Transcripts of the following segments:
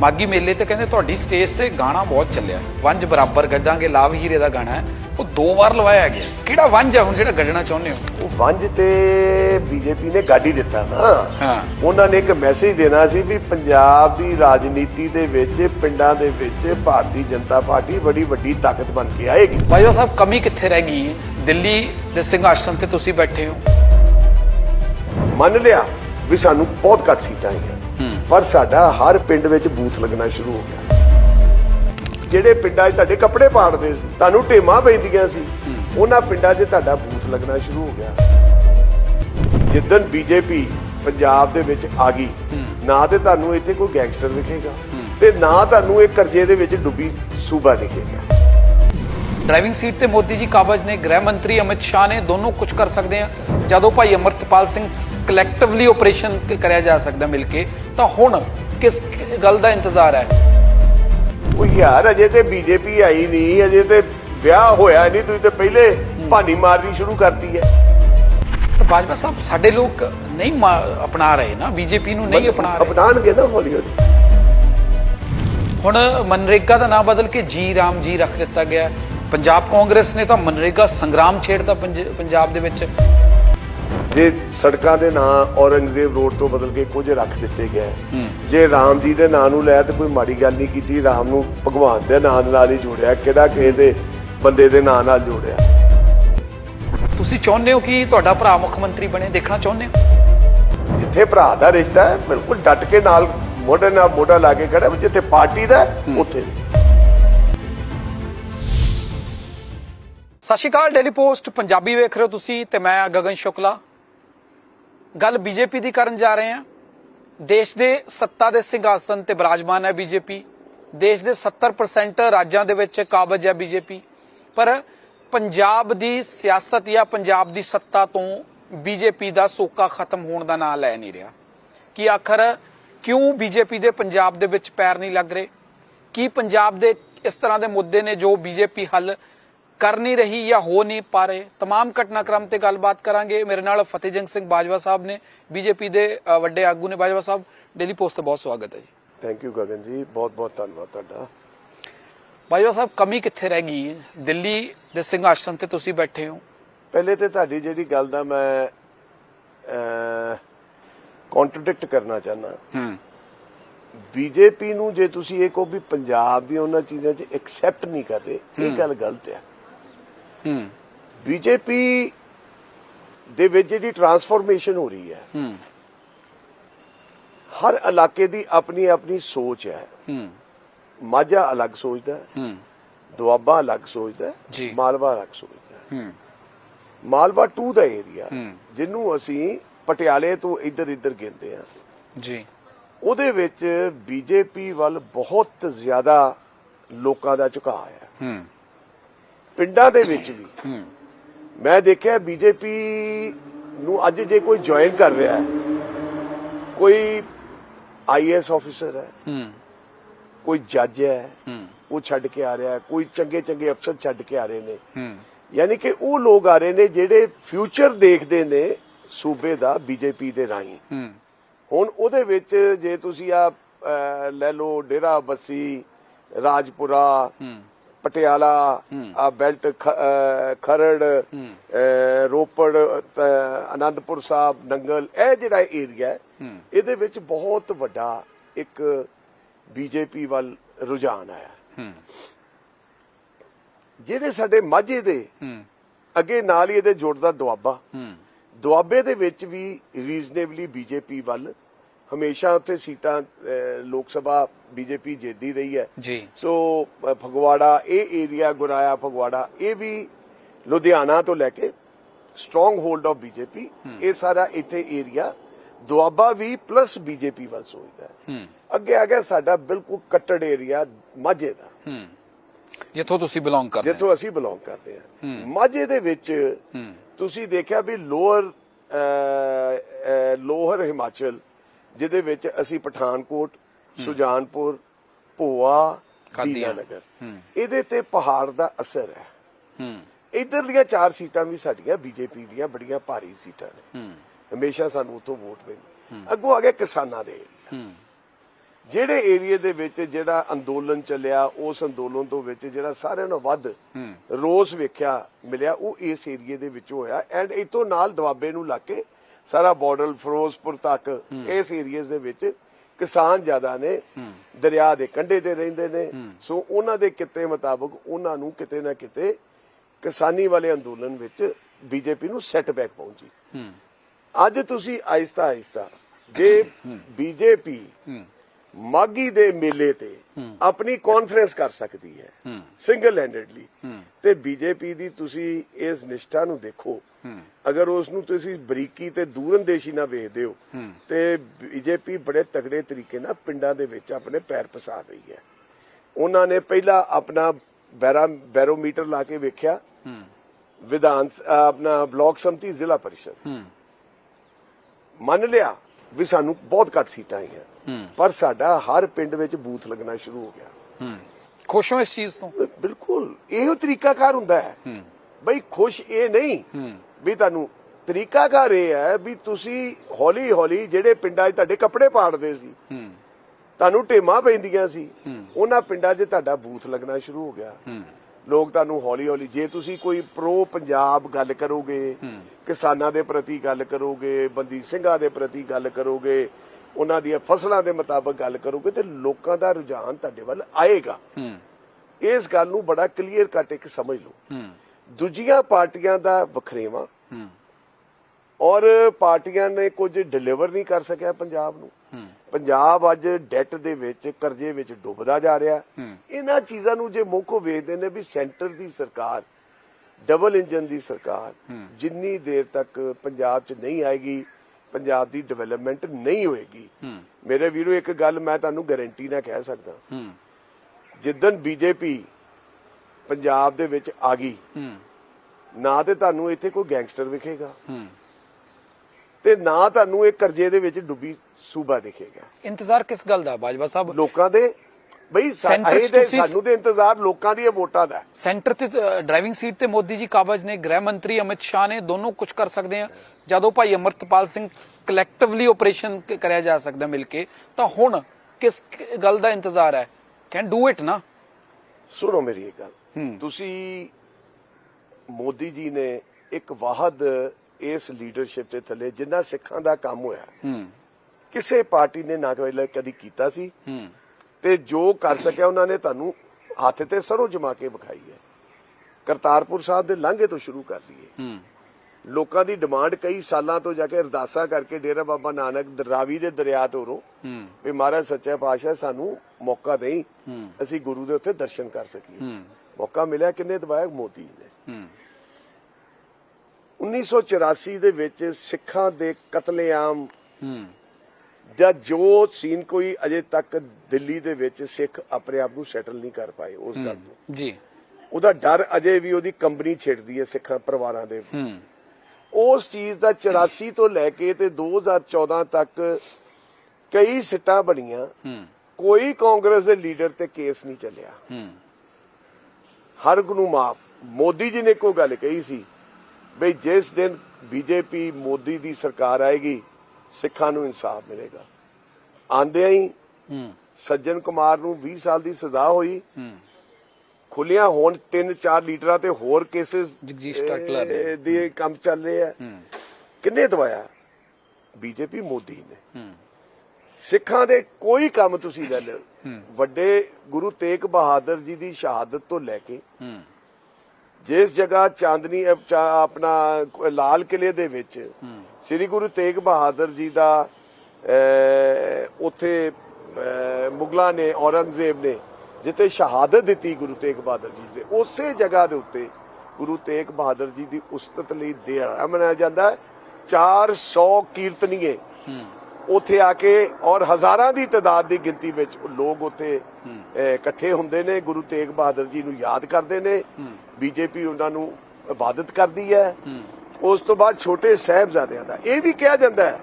ਮਾਗੀ ਮੇਲੇ ਤੇ ਕਹਿੰਦੇ ਤੁਹਾਡੀ ਸਟੇਜ ਤੇ ਗਾਣਾ ਬਹੁਤ ਚੱਲਿਆ। ਵੰਜ ਬਰਾਬਰ ਗੱਜਾਂਗੇ ਲਾਭ ਹੀਰੇ ਦਾ ਗਾਣਾ ਹੈ। ਉਹ ਦੋ ਵਾਰ ਲਵਾਇਆ ਗਿਆ। ਕਿਹੜਾ ਵੰਜ ਹੈ ਹੁਣ ਜਿਹੜਾ ਗੱਜਣਾ ਚਾਹੁੰਦੇ ਹੋ? ਉਹ ਵੰਜ ਤੇ ਬੀਜੇਪੀ ਨੇ ਗਾਡੀ ਦਿੱਤਾ ਨਾ। ਹਾਂ। ਉਹਨਾਂ ਨੇ ਇੱਕ ਮੈਸੇਜ ਦੇਣਾ ਸੀ ਵੀ ਪੰਜਾਬ ਦੀ ਰਾਜਨੀਤੀ ਦੇ ਵਿੱਚ ਪਿੰਡਾਂ ਦੇ ਵਿੱਚ ਭਾਰਤੀ ਜਨਤਾ ਪਾਰਟੀ ਬੜੀ ਵੱਡੀ ਤਾਕਤ ਬਣ ਕੇ ਆਏਗੀ। ਬਾਜਵਾ ਸਾਹਿਬ ਕਮੀ ਕਿੱਥੇ ਰਹਿ ਗਈ? ਦਿੱਲੀ ਦੇ ਸਿੰਘਾਸਨ ਤੇ ਤੁਸੀਂ ਬੈਠੇ ਹੋ। ਮੰਨ ਲਿਆ ਵੀ ਸਾਨੂੰ ਬਹੁਤ ਘੱਟ ਸੀਟਾਂ ਆਈਆਂ। ਪਰ ਸਾਡਾ ਹਰ ਪਿੰਡ ਵਿੱਚ ਬੂਥ ਲੱਗਣਾ ਸ਼ੁਰੂ ਹੋ ਗਿਆ। ਜਿਹੜੇ ਪਿੰਡਾਂ 'ਚ ਤੁਹਾਡੇ ਕੱਪੜੇ ਪਾੜਦੇ ਸੀ, ਤੁਹਾਨੂੰ ਢੇਮਾਂ ਪੈਂਦੀਆਂ ਸੀ, ਉਹਨਾਂ ਪਿੰਡਾਂ 'ਚ ਤੁਹਾਡਾ ਬੂਥ ਲੱਗਣਾ ਸ਼ੁਰੂ ਹੋ ਗਿਆ। ਜਿੱਦਨ ਬੀਜੇਪੀ ਪੰਜਾਬ ਦੇ ਵਿੱਚ ਆ ਗਈ, ਨਾ ਤੇ ਤੁਹਾਨੂੰ ਇੱਥੇ ਕੋਈ ਗੈਂਗਸਟਰ ਦਿਖੇਗਾ ਤੇ ਨਾ ਤੁਹਾਨੂੰ ਇਹ ਕਰਜ਼ੇ ਦੇ ਵਿੱਚ ਡੁੱਬੀ ਸੂਬਾ ਦਿਖੇਗਾ। ਡਰਾਈਵਿੰਗ ਸੀਟ ਤੇ ਮੋਦੀ ਜੀ ਕਾਬਜ ਨੇ ਗ੍ਰਹਿ ਮੰਤਰੀ ਅਮਿਤ ਸ਼ਾਹ ਨੇ ਦੋਨੋਂ ਕੁਝ ਕਰ ਸਕਦੇ ਆ ਜਦੋਂ ਭਾਈ ਅਮਰਤਪਾਲ ਸਿੰਘ ਕਲੈਕਟਿਵਲੀ ਆਪਰੇਸ਼ਨ ਕਰਿਆ ਜਾ ਸਕਦਾ ਮਿਲ ਕੇ ਤਾਂ ਹੁਣ ਕਿਸ ਗੱਲ ਦਾ ਇੰਤਜ਼ਾਰ ਹੈ? ਉਹ ਯਾਰ ਅਜੇ ਤੇ ਬੀਜੇਪੀ ਆਈ ਨਹੀਂ ਅਜੇ ਤੇ ਵਿਆਹ ਹੋਇਆ ਨਹੀਂ ਤੁਸੀਂ ਤੇ ਪਹਿਲੇ ਭਾਨੀ ਮਾਰਨੀ ਸ਼ੁਰੂ ਕਰਤੀ ਹੈ। ਬਾਜਵਾ ਸਾਹਿਬ ਸਾਡੇ ਲੋਕ ਨਹੀਂ ਅਪਣਾ ਰਹੇ ਨਾ ਬੀਜੇਪੀ ਨੂੰ ਨਹੀਂ ਅਪਣਾ ਰਹੇ। ਅਪਣਾਣਗੇ ਨਾ ਹੌਲੀ ਹੌਲੀ ਹੁਣ ਮਨਰੇਗਾ ਦਾ ਨਾਮ ਬਦਲ ਕੇ ਜੀ ਰਾਮ ਜੀ ਰੱਖ ਦਿੱਤਾ ਗਿਆ। ਪੰਜਾਬ ਕਾਂਗਰਸ ਨੇ ਤਾਂ ਮਨਰੇਗਾ ਸੰਗਰਾਮ ਪੰਜ- ਪੰਜਾਬ ਦੇ ਵਿੱਚ। ਜੇ ਸੜਕਾਂ ਦੇ ਨਾਂ ਔਰੰਗਜ਼ੇਬ ਰੋਡ ਤੋਂ ਬਦਲ ਕੇ ਕੁਝ ਰੱਖ ਦਿੱਤੇ ਗਏ ਜੇ ਰਾਮ ਜੀ ਦੇ ਨਾਂ ਨੂੰ ਲੈ ਤੇ ਕੋਈ ਮਾੜੀ ਗੱਲ ਨਹੀਂ ਕੀਤੀ ਰਾਮ ਨੂੰ ਭਗਵਾਨ ਦੇ ਨਾਂ ਨਾਲ ਹੀ ਜੋੜਿਆ। ਕਿਹੜਾ ਕਿਸੇ ਦੇ ਬੰਦੇ ਦੇ ਨਾਂ ਨਾਲ ਜੋੜਿਆ? ਤੁਸੀਂ ਚਾਹੁੰਦੇ ਹੋ ਕਿ ਤੁਹਾਡਾ ਭਰਾ ਮੁੱਖ ਮੰਤਰੀ ਬਣੇ ਦੇਖਣਾ ਚਾਹੁੰਦੇ ਹੋ? ਜਿੱਥੇ ਭਰਾ ਦਾ ਰਿਸ਼ਤਾ ਹੈ ਬਿਲਕੁਲ ਡਟ ਕੇ ਨਾਲ ਮੋਢੇ ਨਾਲ ਮੋਢਾ ਲਾ ਕੇ ਖੜਾ ਜਿੱਥੇ ਪਾਰਟੀ ਦਾ ਉੱਥੇ। ਸਤਿ ਸ਼੍ਰੀ ਅਕਾਲ ਡੇਲੀ ਪੋਸਟ ਪੰਜਾਬੀ ਵੇਖ ਰਹੇ ਹੋ ਤੁਸੀਂ ਤੇ ਮੈਂ ਗਗਨ ਸ਼ੁਕਲਾ। ਗੱਲ ਬੀਜੇਪੀ ਦੀ ਕਰਨ ਜਾ ਰਹੇ ਹਾਂ। ਦੇਸ਼ ਦੇ ਸੱਤਾ ਦੇ ਸਿੰਘਾਸਨ ਤੇ ਬਿਰਾਜਮਾਨ ਹੈ ਬੀਜੇਪੀ ਦੇਸ਼ ਦੇ 70% ਰਾਜਾਂ ਦੇ ਵਿੱਚ ਕਾਬਜ ਹੈ ਬੀਜੇਪੀ ਪਰ ਪੰਜਾਬ ਦੀ ਸਿਆਸਤ ਜਾਂ ਪੰਜਾਬ ਦੀ ਸੱਤਾ ਤੋਂ ਬੀਜੇਪੀ ਦਾ ਸੋਕਾ ਖਤਮ ਹੋਣ ਦਾ ਨਾਂ ਲੈ ਨਹੀਂ ਰਿਹਾ। ਕਿ ਆਖਰ ਕਿਉਂ ਬੀਜੇਪੀ ਦੇ ਪੰਜਾਬ ਦੇ ਵਿੱਚ ਪੈਰ ਨਹੀਂ ਲੱਗ ਰਹੇ? ਕੀ ਪੰਜਾਬ ਦੇ ਇਸ ਤਰ੍ਹਾਂ ਦੇ ਮੁੱਦੇ ਨੇ ਜੋ ਬੀਜੇਪੀ ਹੱਲ ਕਰ ਨਹੀਂ ਰਹੀ ਜਾਂ ਹੋ ਨਹੀਂ ਪਾ ਰਹੇ तमाम ਘਟਨਾਕ੍ਰਮ ਤੇ ਗੱਲਬਾਤ ਕਰਾਂਗੇ ਮੇਰੇ ਨਾਲ ਫਤਿਹਜੰਗ ਸਿੰਘ ਬਾਜਵਾ ਸਾਹਿਬ ਨੇ ਬੀਜੇਪੀ ਦੇ ਅ, ਵੱਡੇ ਆਗੂ ਨੇ ਬਾਜਵਾ ਸਾਹਿਬ ਡੇਲੀ ਪੋਸਟ ਤੇ ਬਹੁਤ ਸਵਾਗਤ ਹੈ ਜੀ ਥੈਂਕ ਯੂ ਗਗਨ ਜੀ ਬਹੁਤ ਬਹੁਤ ਧੰਨਵਾਦ ਤੁਹਾਡਾ ਬਾਜਵਾ ਸਾਹਿਬ ਕਮੀ ਕਿੱਥੇ ਰਹਿ ਗਈ ਦਿੱਲੀ ਦੇ ਸਿੰਘਾਸਨ ਤੇ ਤੁਸੀਂ ਬੈਠੇ ਹੋ ਪਹਿਲੇ ਤੇ ਤੁਹਾਡੀ ਜਿਹੜੀ ਗੱਲ ਦਾ ਮੈਂ ਕੰਟਰਡਿਕਟ ਕਰਨਾ ਚਾਹਨਾ ਹੂੰ ਬੀਜੇਪੀ ਨੂੰ ਜੇ ਤੁਸੀਂ ਇਹ ਕਹੋ ਵੀ ਪੰਜਾਬ ਦੀ ਉਹਨਾਂ ਚੀਜ਼ਾਂ 'ਚ ਐਕਸੈਪਟ ਨਹੀਂ ਕਰ ਰਹੇ ਇਹ ਗੱਲ ਗਲਤ ਹੈ ਹੂੰ। ਬੀਜੇਪੀ ਦੇ ਵਿੱਚ ਜਿਹੜੀ ਟਰਾਂਸਫੋਰਮੇਸ਼ਨ ਹੋ ਰਹੀ ਹੈ ਹੂੰ। ਹਰ ਇਲਾਕੇ ਦੀ ਆਪਣੀ ਆਪਣੀ ਸੋਚ ਹੈ। ਹੂੰ। ਮਾਝਾ ਅਲੱਗ ਸੋਚਦਾ ਹੈ, ਦੁਆਬਾ ਅਲੱਗ ਸੋਚਦਾ। ਮਾਲਵਾ ਅਲੱਗ ਸੋਚਦਾ ਹੈ। ਮਾਲਵਾ 2 ਦਾ ਏਰੀਆ। ਜਿਹਨੂੰ ਅਸੀਂ ਪਟਿਆਲੇ ਤੋਂ ਇੱਧਰ ਇੱਧਰ ਗਿਣਦੇ ਆ ਜੀ। ਉਹਦੇ ਵਿੱਚ ਬੀਜੇਪੀ ਵੱਲ ਬਹੁਤ ਜ਼ਿਆਦਾ ਲੋਕਾਂ ਦਾ ਝੁਕਾਅ ਹੈ ਹੂੰ। ਪਿੰਡਾਂ ਦੇ ਵਿੱਚ ਵੀ। ਮੈਂ ਦੇਖਿਆ ਬੀਜੇਪੀ ਨੂੰ ਅੱਜ ਜੇ ਕੋਈ ਜੁਆਇਨ ਕਰ ਰਿਹਾ ਹੈ ਕੋਈ ਆਈਐਸ ਆਫੀਸਰ ਹੈ ਹੂੰ। ਕੋਈ ਜੱਜ ਹੈ ਉਹ ਛੱਡ ਕੇ ਆ ਰਿਹਾ ਹੈ ਕੋਈ ਚੰਗੇ ਚੰਗੇ ਅਫਸਰ ਛੱਡ ਕੇ ਆ ਰਹੇ ਨੇ। ਯਾਨੀ ਕਿ ਉਹ ਲੋਕ ਆ ਰਹੇ ਨੇ ਜਿਹੜੇ ਫਿਊਚਰ ਦੇਖਦੇ ਨੇ ਸੂਬੇ ਦਾ ਬੀਜੇਪੀ ਦੇ ਰਾਹੀਂ। ਹੁਣ ਉਹਦੇ ਵਿੱਚ ਜੇ ਤੁਸੀਂ ਆ ਲੈ ਲਓ ਡੇਰਾ ਬੱਸੀ ਰਾਜਪੁਰਾ ਪਟਿਆਲਾ ਆ ਬੈਲਟ ਖਰੜ ਰੋਪੜ ਅਹ, ਆਨੰਦਪੁਰ ਸਾਹਿਬ ਨੰਗਲ ਇਹ ਜਿਹੜਾ ਏਰੀਆ ਇਹਦੇ ਵਿੱਚ ਬਹੁਤ ਵੱਡਾ ਇੱਕ ਬੀਜੇਪੀ ਵੱਲ ਰੁਝਾਨ ਆਇਆ। ਜਿਹੜੇ ਸਾਡੇ ਮਾਝੇ ਦੇ ਅੱਗੇ ਨਾਲ ਹੀ ਇਹਦੇ ਜੁੜਦਾ ਦੁਆਬਾ। ਦੁਆਬੇ ਦੇ ਵਿੱਚ ਵੀ ਰੀਜ਼ਨੇਬਲੀ ਬੀਜੇਪੀ ਵੱਲ ਹਮੇਸ਼ਾ ਉੱਥੇ ਸੀਟਾਂ ਲੋਕ ਸਭਾ ਬੀਜੇਪੀ ਜਿੱਦੀ ਰਹੀ ਹੈ। ਜੀ। ਸੋ ਫਗਵਾੜਾ ਇਹ ਏਰੀਆ ਗੁਰਾਇਆ ਫਗਵਾੜਾ ਇਹ ਵੀ ਲੁਧਿਆਣਾ ਤੋਂ ਲੈ ਕੇ ਸਟਰੋਂਗ ਹੋਲਡ ਆਫ ਬੀਜੇਪੀ ਇਹ ਸਾਰਾ ਇੱਥੇ ਏਰੀਆ ਦੁਆਬਾ ਵੀ ਪਲੱਸ ਬੀਜੇਪੀ ਵੱਲ ਸੋਚਦਾ ਹੈ। ਅੱਗੇ ਆ ਗਿਆ ਸਾਡਾ ਬਿਲਕੁਲ ਕੱਟੜ ਏਰੀਆ ਮਾਝੇ ਦਾ। ਜਿੱਥੋਂ ਤੁਸੀਂ ਬਿਲੋਂਗ ਕਰਦੇ ਜਿੱਥੋਂ ਅਸੀਂ ਬਿਲੋਂਗ ਕਰਦੇ ਹਾਂ। ਮਾਝੇ ਦੇ ਵਿੱਚ ਤੁਸੀਂ ਦੇਖਿਆ ਵੀ ਲੋਅਰ ਲੋਅਰ ਹਿਮਾਚਲ ਜਿਹਦੇ ਵਿੱਚ ਅਸੀਂ ਪਠਾਨਕੋਟ ਸੁਜਾਨਪੁਰ ਭੋਆ ਕਾਦੀਆਂ। ਦੀਨਾਨਗਰ। ਇਹਦੇ ਤੇ ਪਹਾੜ ਦਾ ਅਸਰ ਹੈ। ਹੂੰ। ਇਧਰਲੀਆਂ ਚਾਰ ਸੀਟਾਂ ਵੀ ਸਾਡੀਆਂ ਬੀਜੇਪੀ ਦੀਆਂ ਬੜੀਆਂ ਭਾਰੀ ਸੀਟਾਂ ਨੇ। ਹੂੰ। ਹਮੇਸ਼ਾ ਸਾਨੂੰ ਉੱਥੋਂ ਵੋਟ ਪੈਂਦੀ ਅੱਗੋਂ ਆ ਗਿਆ ਕਿਸਾਨਾਂ ਦੇ ਹੂੰ। ਜਿਹੜੇ ਏਰੀਏ ਦੇ ਵਿੱਚ ਜਿਹੜਾ ਅੰਦੋਲਨ ਚੱਲਿਆ ਉਸ ਅੰਦੋਲਨ ਤੋਂ ਵਿੱਚ ਜਿਹੜਾ ਸਾਰਿਆਂ ਨਾਲੋਂ ਵੱਧ ਰੋਸ ਵੇਖਿਆ ਮਿਲਿਆ ਉਹ ਇਸ ਏਰੀਏ ਦੇ ਵਿੱਚ ਹੋਇਆ। ਐਂਡ ਇਤੋਂ ਨਾਲ ਦਵਾਬੇ ਨੂੰ ਲਾ ਕੇ ਸਾਰਾ ਬਾਰਡਰ ਫਿਰੋਜ਼ਪੁਰ ਤੱਕ ਇਸ ਏਰੀਆਜ਼ ਦੇ ਵਿੱਚ ਕਿਸਾਨ ਜ਼ਿਆਦਾ ਨੇ ਦਰਿਆ ਦੇ ਕੰਢੇ ਤੇ ਰਹਿੰਦੇ ਨੇ। ਸੋ ਉਹਨਾਂ ਦੇ ਕਿਤੇ ਮੁਤਾਬਕ ਉਹਨਾਂ ਨੂੰ ਕਿਤੇ ਨਾ ਕਿਤੇ ਕਿਸਾਨੀ ਵਾਲੇ ਅੰਦੋਲਨ ਵਿੱਚ ਬੀਜੇਪੀ ਨੂੰ ਸੈਟਬੈਕ ਪਹੁੰਚੀ। ਅੱਜ ਤੁਸੀਂ ਆਹਿਸਤਾ ਆਹਿਸਤਾ ਜੇ ਬੀਜੇਪੀ ਮਾਗੀ ਦੇ ਮੇਲੇ ਤੇ ਆਪਣੀ ਕਾਨਫਰੰਸ ਕਰ ਸਕਦੀ ਹੈ। ਸਿੰਗਲ ਹੈਂਡਡਲੀ ਤੇ ਬੀਜੇਪੀ ਦੀ ਤੁਸੀਂ ਇਸ ਨਿਸ਼ਠਾ ਨੂੰ ਦੇਖੋ। ਅਗਰ ਉਸ ਨੂੰ ਤੁਸੀਂ ਬਰੀਕੀ ਤੇ ਦੂਰਅੰਦੇਸ਼ੀ ਨਾਲ ਵੇਖਦੇ ਹੋ ਤੇ ਬੀਜੇਪੀ ਬੜੇ ਤਗੜੇ ਤਰੀਕੇ ਨਾਲ ਪਿੰਡਾਂ ਦੇ ਵਿੱਚ ਆਪਣੇ ਪੈਰ ਪਸਾਰ ਰਹੀ ਹੈ। ਉਹਨਾਂ ਨੇ ਪਹਿਲਾਂ ਆਪਣਾ ਬੈਰਾ ਬੈਰੋਮੀਟਰ ਲਾ ਕੇ ਵੇਖਿਆ। ਵਿਧਾਨ ਆਪਣਾ ਬਲਾਕ ਸੰਮਤੀ ਜ਼ਿਲ੍ਹਾ ਪਰਿਸ਼ਦ। ਮੰਨ ਲਿਆ ਵੀ ਸਾਨੂੰ ਬਹੁਤ ਘੱਟ ਸੀਟਾਂ ਆਈਆਂ। ਪਰ ਸਾਡਾ ਹਰ ਪਿੰਡ ਵਿੱਚ ਬੂਥ ਲੱਗਣਾ ਸ਼ੁਰੂ ਹੋ ਗਿਆ। ਖੁਸ਼ ਹੋ ਇਸ ਚੀਜ਼ ਤੋਂ? ਬਿਲਕੁਲ ਇਹੋ ਤਰੀਕਾਕਾਰ ਹੁੰਦਾ ਹੈ। ਬਈ ਖੁਸ਼ ਇਹ ਨਹੀਂ ਵੀ ਤੁਹਾਨੂੰ ਤਰੀਕਾਕਾਰ ਇਹ ਹੈ ਵੀ ਤੁਸੀਂ ਹੌਲੀ ਹੌਲੀ ਜਿਹੜੇ ਪਿੰਡਾਂ 'ਚ ਤੁਹਾਡੇ ਕੱਪੜੇ ਪਾੜਦੇ ਸੀ ਤੁਹਾਨੂੰ ਟੇਮਾਂ ਪੈਂਦੀਆਂ ਸੀ ਉਹਨਾਂ ਪਿੰਡਾਂ 'ਚ ਤੁਹਾਡਾ ਬੂਥ ਲੱਗਣਾ ਸ਼ੁਰੂ ਹੋ ਗਿਆ। ਲੋਕ ਤੁਹਾਨੂੰ ਹੌਲੀ ਹੌਲੀ ਜੇ ਤੁਸੀਂ ਕੋਈ ਪ੍ਰੋ ਪੰਜਾਬ ਗੱਲ ਕਰੋਗੇ ਕਿਸਾਨਾਂ ਦੇ ਪ੍ਰਤੀ ਗੱਲ ਕਰੋਗੇ ਬੰਦੀ ਸਿੰਘਾਂ ਦੇ ਪ੍ਰਤੀ ਗੱਲ ਕਰੋਗੇ ਉਹਨਾਂ ਦੀਆਂ ਫਸਲਾਂ ਦੇ ਮੁਤਾਬਕ ਗੱਲ ਕਰੋਗੇ ਤੇ ਲੋਕਾਂ ਦਾ ਰੁਝਾਨ ਤੁਹਾਡੇ ਵੱਲ ਆਏਗਾ। ਇਸ ਗੱਲ ਨੂੰ ਬੜਾ ਕਲੀਅਰ ਕੱਟ ਇੱਕ ਸਮਝ ਲਓ। ਦੂਜੀਆਂ ਪਾਰਟੀਆਂ ਦਾ ਵਖਰੇਵਾ। ਔਰ ਪਾਰਟੀਆਂ ਨੇ ਕੁਝ ਡਿਲੀਵਰ ਨਹੀਂ ਕਰ ਸਕਿਆ ਪੰਜਾਬ ਨੂੰ। ਪੰਜਾਬ ਅੱਜ ਡੈਟ ਦੇ ਵਿੱਚ ਕਰਜ਼ੇ ਵਿੱਚ ਡੁੱਬਦਾ ਜਾ ਰਿਹਾ। ਇਹਨਾਂ ਚੀਜ਼ਾਂ ਨੂੰ ਜੇ ਮੁੱਖੋ ਵੇਖਦੇ ਨੇ ਵੀ ਸੈਂਟਰ ਦੀ ਸਰਕਾਰ ਡਬਲ ਇੰਜਨ ਦੀ ਸਰਕਾਰ ਜਿੰਨੀ ਦੇਰ ਤੱਕ ਪੰਜਾਬ 'ਚ ਨਹੀਂ ਆਏਗੀ ਪੰਜਾਬ ਦੀ ਡਿਵੈਲਪਮੈਂਟ ਨਹੀਂ ਹੋਏਗੀ। ਮੇਰੇ ਵੀਰੋ ਇੱਕ ਗੱਲ ਮੈਂ ਤੁਹਾਨੂੰ ਗਾਰੰਟੀ ਨਾਲ ਕਹਿ ਸਕਦਾ। ਜਿੱਦਨ ਬੀਜੇਪੀ ਪੰਜਾਬ ਦੇ ਵਿੱਚ ਆ ਗਈ ਨਾ ਤੇ ਤੁਹਾਨੂੰ ਇੱਥੇ ਕੋਈ ਗੈਂਗਸਟਰ ਵਿਖੇਗਾ। ਤੇ ਨਾ ਤੁਹਾਨੂੰ ਇਹ ਕਰਜ਼ੇ ਦੇ ਵਿੱਚ ਡੁੱਬੀ ਸੂਬਾ ਦਿਖੇਗਾ। ਇੰਤਜ਼ਾਰ ਕਿਸ ਗੱਲ ਦਾ? ਬਾਜਵਾ ਸਾਹਿਬ ਲੋਕਾਂ ਦੇ ਬਈ ਦੇ ਸਾਨੂੰ ਦੇ ਇੰਤਜ਼ਾਰ ਲੋਕਾਂ ਦੀਆਂ ਵੋਟਾਂ ਦਾ। ਸੈਂਟਰ ਤੇ ਡਰਾਈਵਿੰਗ ਸੀਟ ਤੇ ਮੋਦੀ ਜੀ ਕਾਬਜ ਨੇ ਗ੍ਰਹਿ ਮੰਤਰੀ ਅਮਿਤ ਸ਼ਾਹ ਨੇ ਦੋਨੋਂ ਕੁਝ ਕਰ ਸਕਦੇ ਆ। ਜਦੋਂ ਭਾਈ ਅਮਰਤਪਾਲ ਸਿੰਘ ਕਲੈਕਟਿਵਲੀ ਆਪਰੇਸ਼ਨ ਕਰਿਆ ਜਾ ਸਕਦਾ ਮਿਲ ਕੇ ਤਾਂ ਹੁਣ ਕਿਸ ਗੱਲ ਦਾ ਇੰਤਜ਼ਾਰ ਹੈ? ਕੈਨ ਡੂ ਇਟ ਨਾ। ਸੁਣੋ ਮੇਰੀ ਇਹ ਗੱਲ। ਤੁਸੀਂ ਮੋਦੀ ਜੀ ਨੇ ਇੱਕ ਵਾਹਦ ਇਸ ਲੀਡਰਸ਼ਿਪ ਦੇ ਥੱਲੇ ਜਿੰਨਾ ਸਿੱਖਾਂ ਦਾ ਕੰਮ ਹੋਇਆ ਕਿਸੇ ਪਾਰਟੀ ਨੇ ਨਾ ਕਦੀ ਕੀਤਾ ਸੀ। ਤੇ ਜੋ ਕਰ ਸਕਿਆ ਉਹਨਾਂ ਨੇ ਤੁਹਾਨੂੰ ਹੱਥ ਤੇ ਸਰੋਂ ਜਮਾ ਕੇ ਵਿਖਾਈ ਹੈ। ਕਰਤਾਰਪੁਰ ਸਾਹਿਬ ਦੇ ਲਾਂਘੇ ਤੋਂ ਸ਼ੁਰੂ ਕਰ ਲਈਏ। ਲੋਕਾਂ ਦੀ ਡਿਮਾਂਡ ਕਈ ਸਾਲਾਂ ਤੋਂ ਜਾ ਕੇ ਅਰਦਾਸਾਂ ਕਰਕੇ ਡੇਰਾ ਬਾਬਾ ਨਾਨਕ ਰਾਵੀ ਦੇ ਦਰਿਆ ਤੋਂ ਰੋ। ਵੀ ਮਹਾਰਾਜ ਸੱਚਾ ਪਾਤਸ਼ਾਹ ਸਾਨੂੰ ਮੌਕਾ ਦੇਈ। ਅਸੀਂ ਗੁਰੂ ਦੇ ਉੱਤੇ ਦਰਸ਼ਨ ਕਰ ਸਕੀਏ। ਮੌਕਾ ਮਿਲਿਆ ਕਿੰਨੇ ਦਵਾਇਆ ਮੋਦੀ ਨੇ। ਹੂੰ। 1984 ਦੇ ਵਿੱਚ ਸਿੱਖਾਂ ਦੇ ਕਤਲੇਆਮ ਜਾਂ ਜੋ ਸੀਨ ਕੋਈ ਅਜੇ ਤੱਕ ਦਿੱਲੀ ਦੇ ਵਿੱਚ ਸਿੱਖ ਆਪਣੇ ਆਪ ਨੂੰ ਸੈਟਲ ਨਹੀਂ ਕਰ ਪਾਏ ਉਸ ਗੱਲ ਨੂੰ। ਜੀ। ਉਹਦਾ ਡਰ ਅਜੇ ਵੀ ਉਹਦੀ ਕੰਬਣੀ ਛਿੜਦੀ ਹੈ ਸਿੱਖਾਂ ਪਰਿਵਾਰਾਂ ਦੇ ਉਸ ਚੀਜ਼ ਦਾ 84 ਤੋਂ ਲੈ ਕੇ ਤੇ 2014 ਤੱਕ ਕਈ ਸਿੱਟਾਂ ਬਣੀਆਂ। ਕੋਈ ਕਾਂਗਰਸ ਦੇ ਲੀਡਰ ਤੇ ਕੇਸ ਨਹੀਂ ਚੱਲਿਆ। ਹਰ ਨੂੰ ਮਾਫ। ਮੋਦੀ ਜੀ ਨੇ ਕੋਈ ਗੱਲ ਕਹੀ ਸੀ ਬਈ ਜਿਸ ਦਿਨ ਬੀਜੇਪੀ ਮੋਦੀ ਦੀ ਸਰਕਾਰ ਆਏਗੀ ਸਿੱਖਾਂ ਨੂੰ ਇਨਸਾਫ ਮਿਲੇਗਾ। ਆਂਦਿਆਂ ਹੀ ਸੱਜਣ ਕੁਮਾਰ ਨੂੰ 20 ਸਾਲ ਦੀ ਸਜ਼ਾ ਹੋਈ। ਖੁੱਲੀਆਂ ਹੁਣ ਤਿੰਨ ਚਾਰ ਲੀਡਰਾਂ ਤੇ ਹੋਰ ਕੇਸਿਸ ਜਗਜੀਤ ਟਾਟਲਾ ਦੇ। ਦੇ ਕੰਮ ਚੱਲ ਰਹੇ ਆ। ਕਿੰਨੇ ਦਵਾਇਆ? ਬੀਜੇਪੀ ਮੋਦੀ ਨੇ। ਸਿੱਖਾਂ ਦੇ ਕੋਈ ਕੰਮ ਤੁਸੀਂ ਲੈ ਲਓ। ਵੱਡੇ ਗੁਰੂ ਤੇਗ ਬਹਾਦਰ ਜੀ ਦੀ ਸ਼ਹਾਦਤ ਤੋਂ ਲੈ ਕੇ ਜਿਸ ਜਗ੍ਹਾ ਚਾਂਦਨੀ ਆਪਣਾ ਲਾਲ ਕਿਲੇ ਦੇ ਵਿੱਚ ਸ੍ਰੀ ਗੁਰੂ ਤੇਗ ਬਹਾਦਰ ਜੀ ਦਾ ਉੱਥੇ ਮੁਗਲਾਂ ਨੇ ਔਰੰਗਜ਼ੇਬ ਨੇ ਜਿੱਥੇ ਸ਼ਹਾਦਤ ਦਿੱਤੀ ਗੁਰੂ ਤੇਗ ਬਹਾਦਰ ਜੀ ਦੇ ਉਸੇ ਜਗ੍ਹਾ ਦੇ ਉੱਤੇ ਗੁਰੂ ਤੇਗ ਬਹਾਦਰ ਜੀ ਦੀ ਉਸਤਤ ਲਈ ਦਿਹਾੜਾ ਮਨਾਇਆ ਜਾਂਦਾ ਹੈ। 400 ਕੀਰਤਨੀਏ ਉੱਥੇ ਆ ਕੇ ਔਰ ਹਜ਼ਾਰਾਂ ਦੀ ਤਾਦਾਦ ਦੀ ਗਿਣਤੀ ਵਿੱਚ ਲੋਕ ਉੱਥੇ ਇਕੱਠੇ ਹੁੰਦੇ ਨੇ। ਗੁਰੂ ਤੇਗ ਬਹਾਦਰ ਜੀ ਨੂੰ ਯਾਦ ਕਰਦੇ ਨੇ। ਬੀਜੇਪੀ ਉਹਨਾਂ ਨੂੰ ਇਬਾਦਤ ਕਰਦੀ ਹੈ। ਉਸ ਤੋਂ ਬਾਅਦ ਛੋਟੇ ਸਾਹਿਬਜ਼ਾਦਿਆਂ ਦਾ ਇਹ ਵੀ ਕਿਹਾ ਜਾਂਦਾ ਹੈ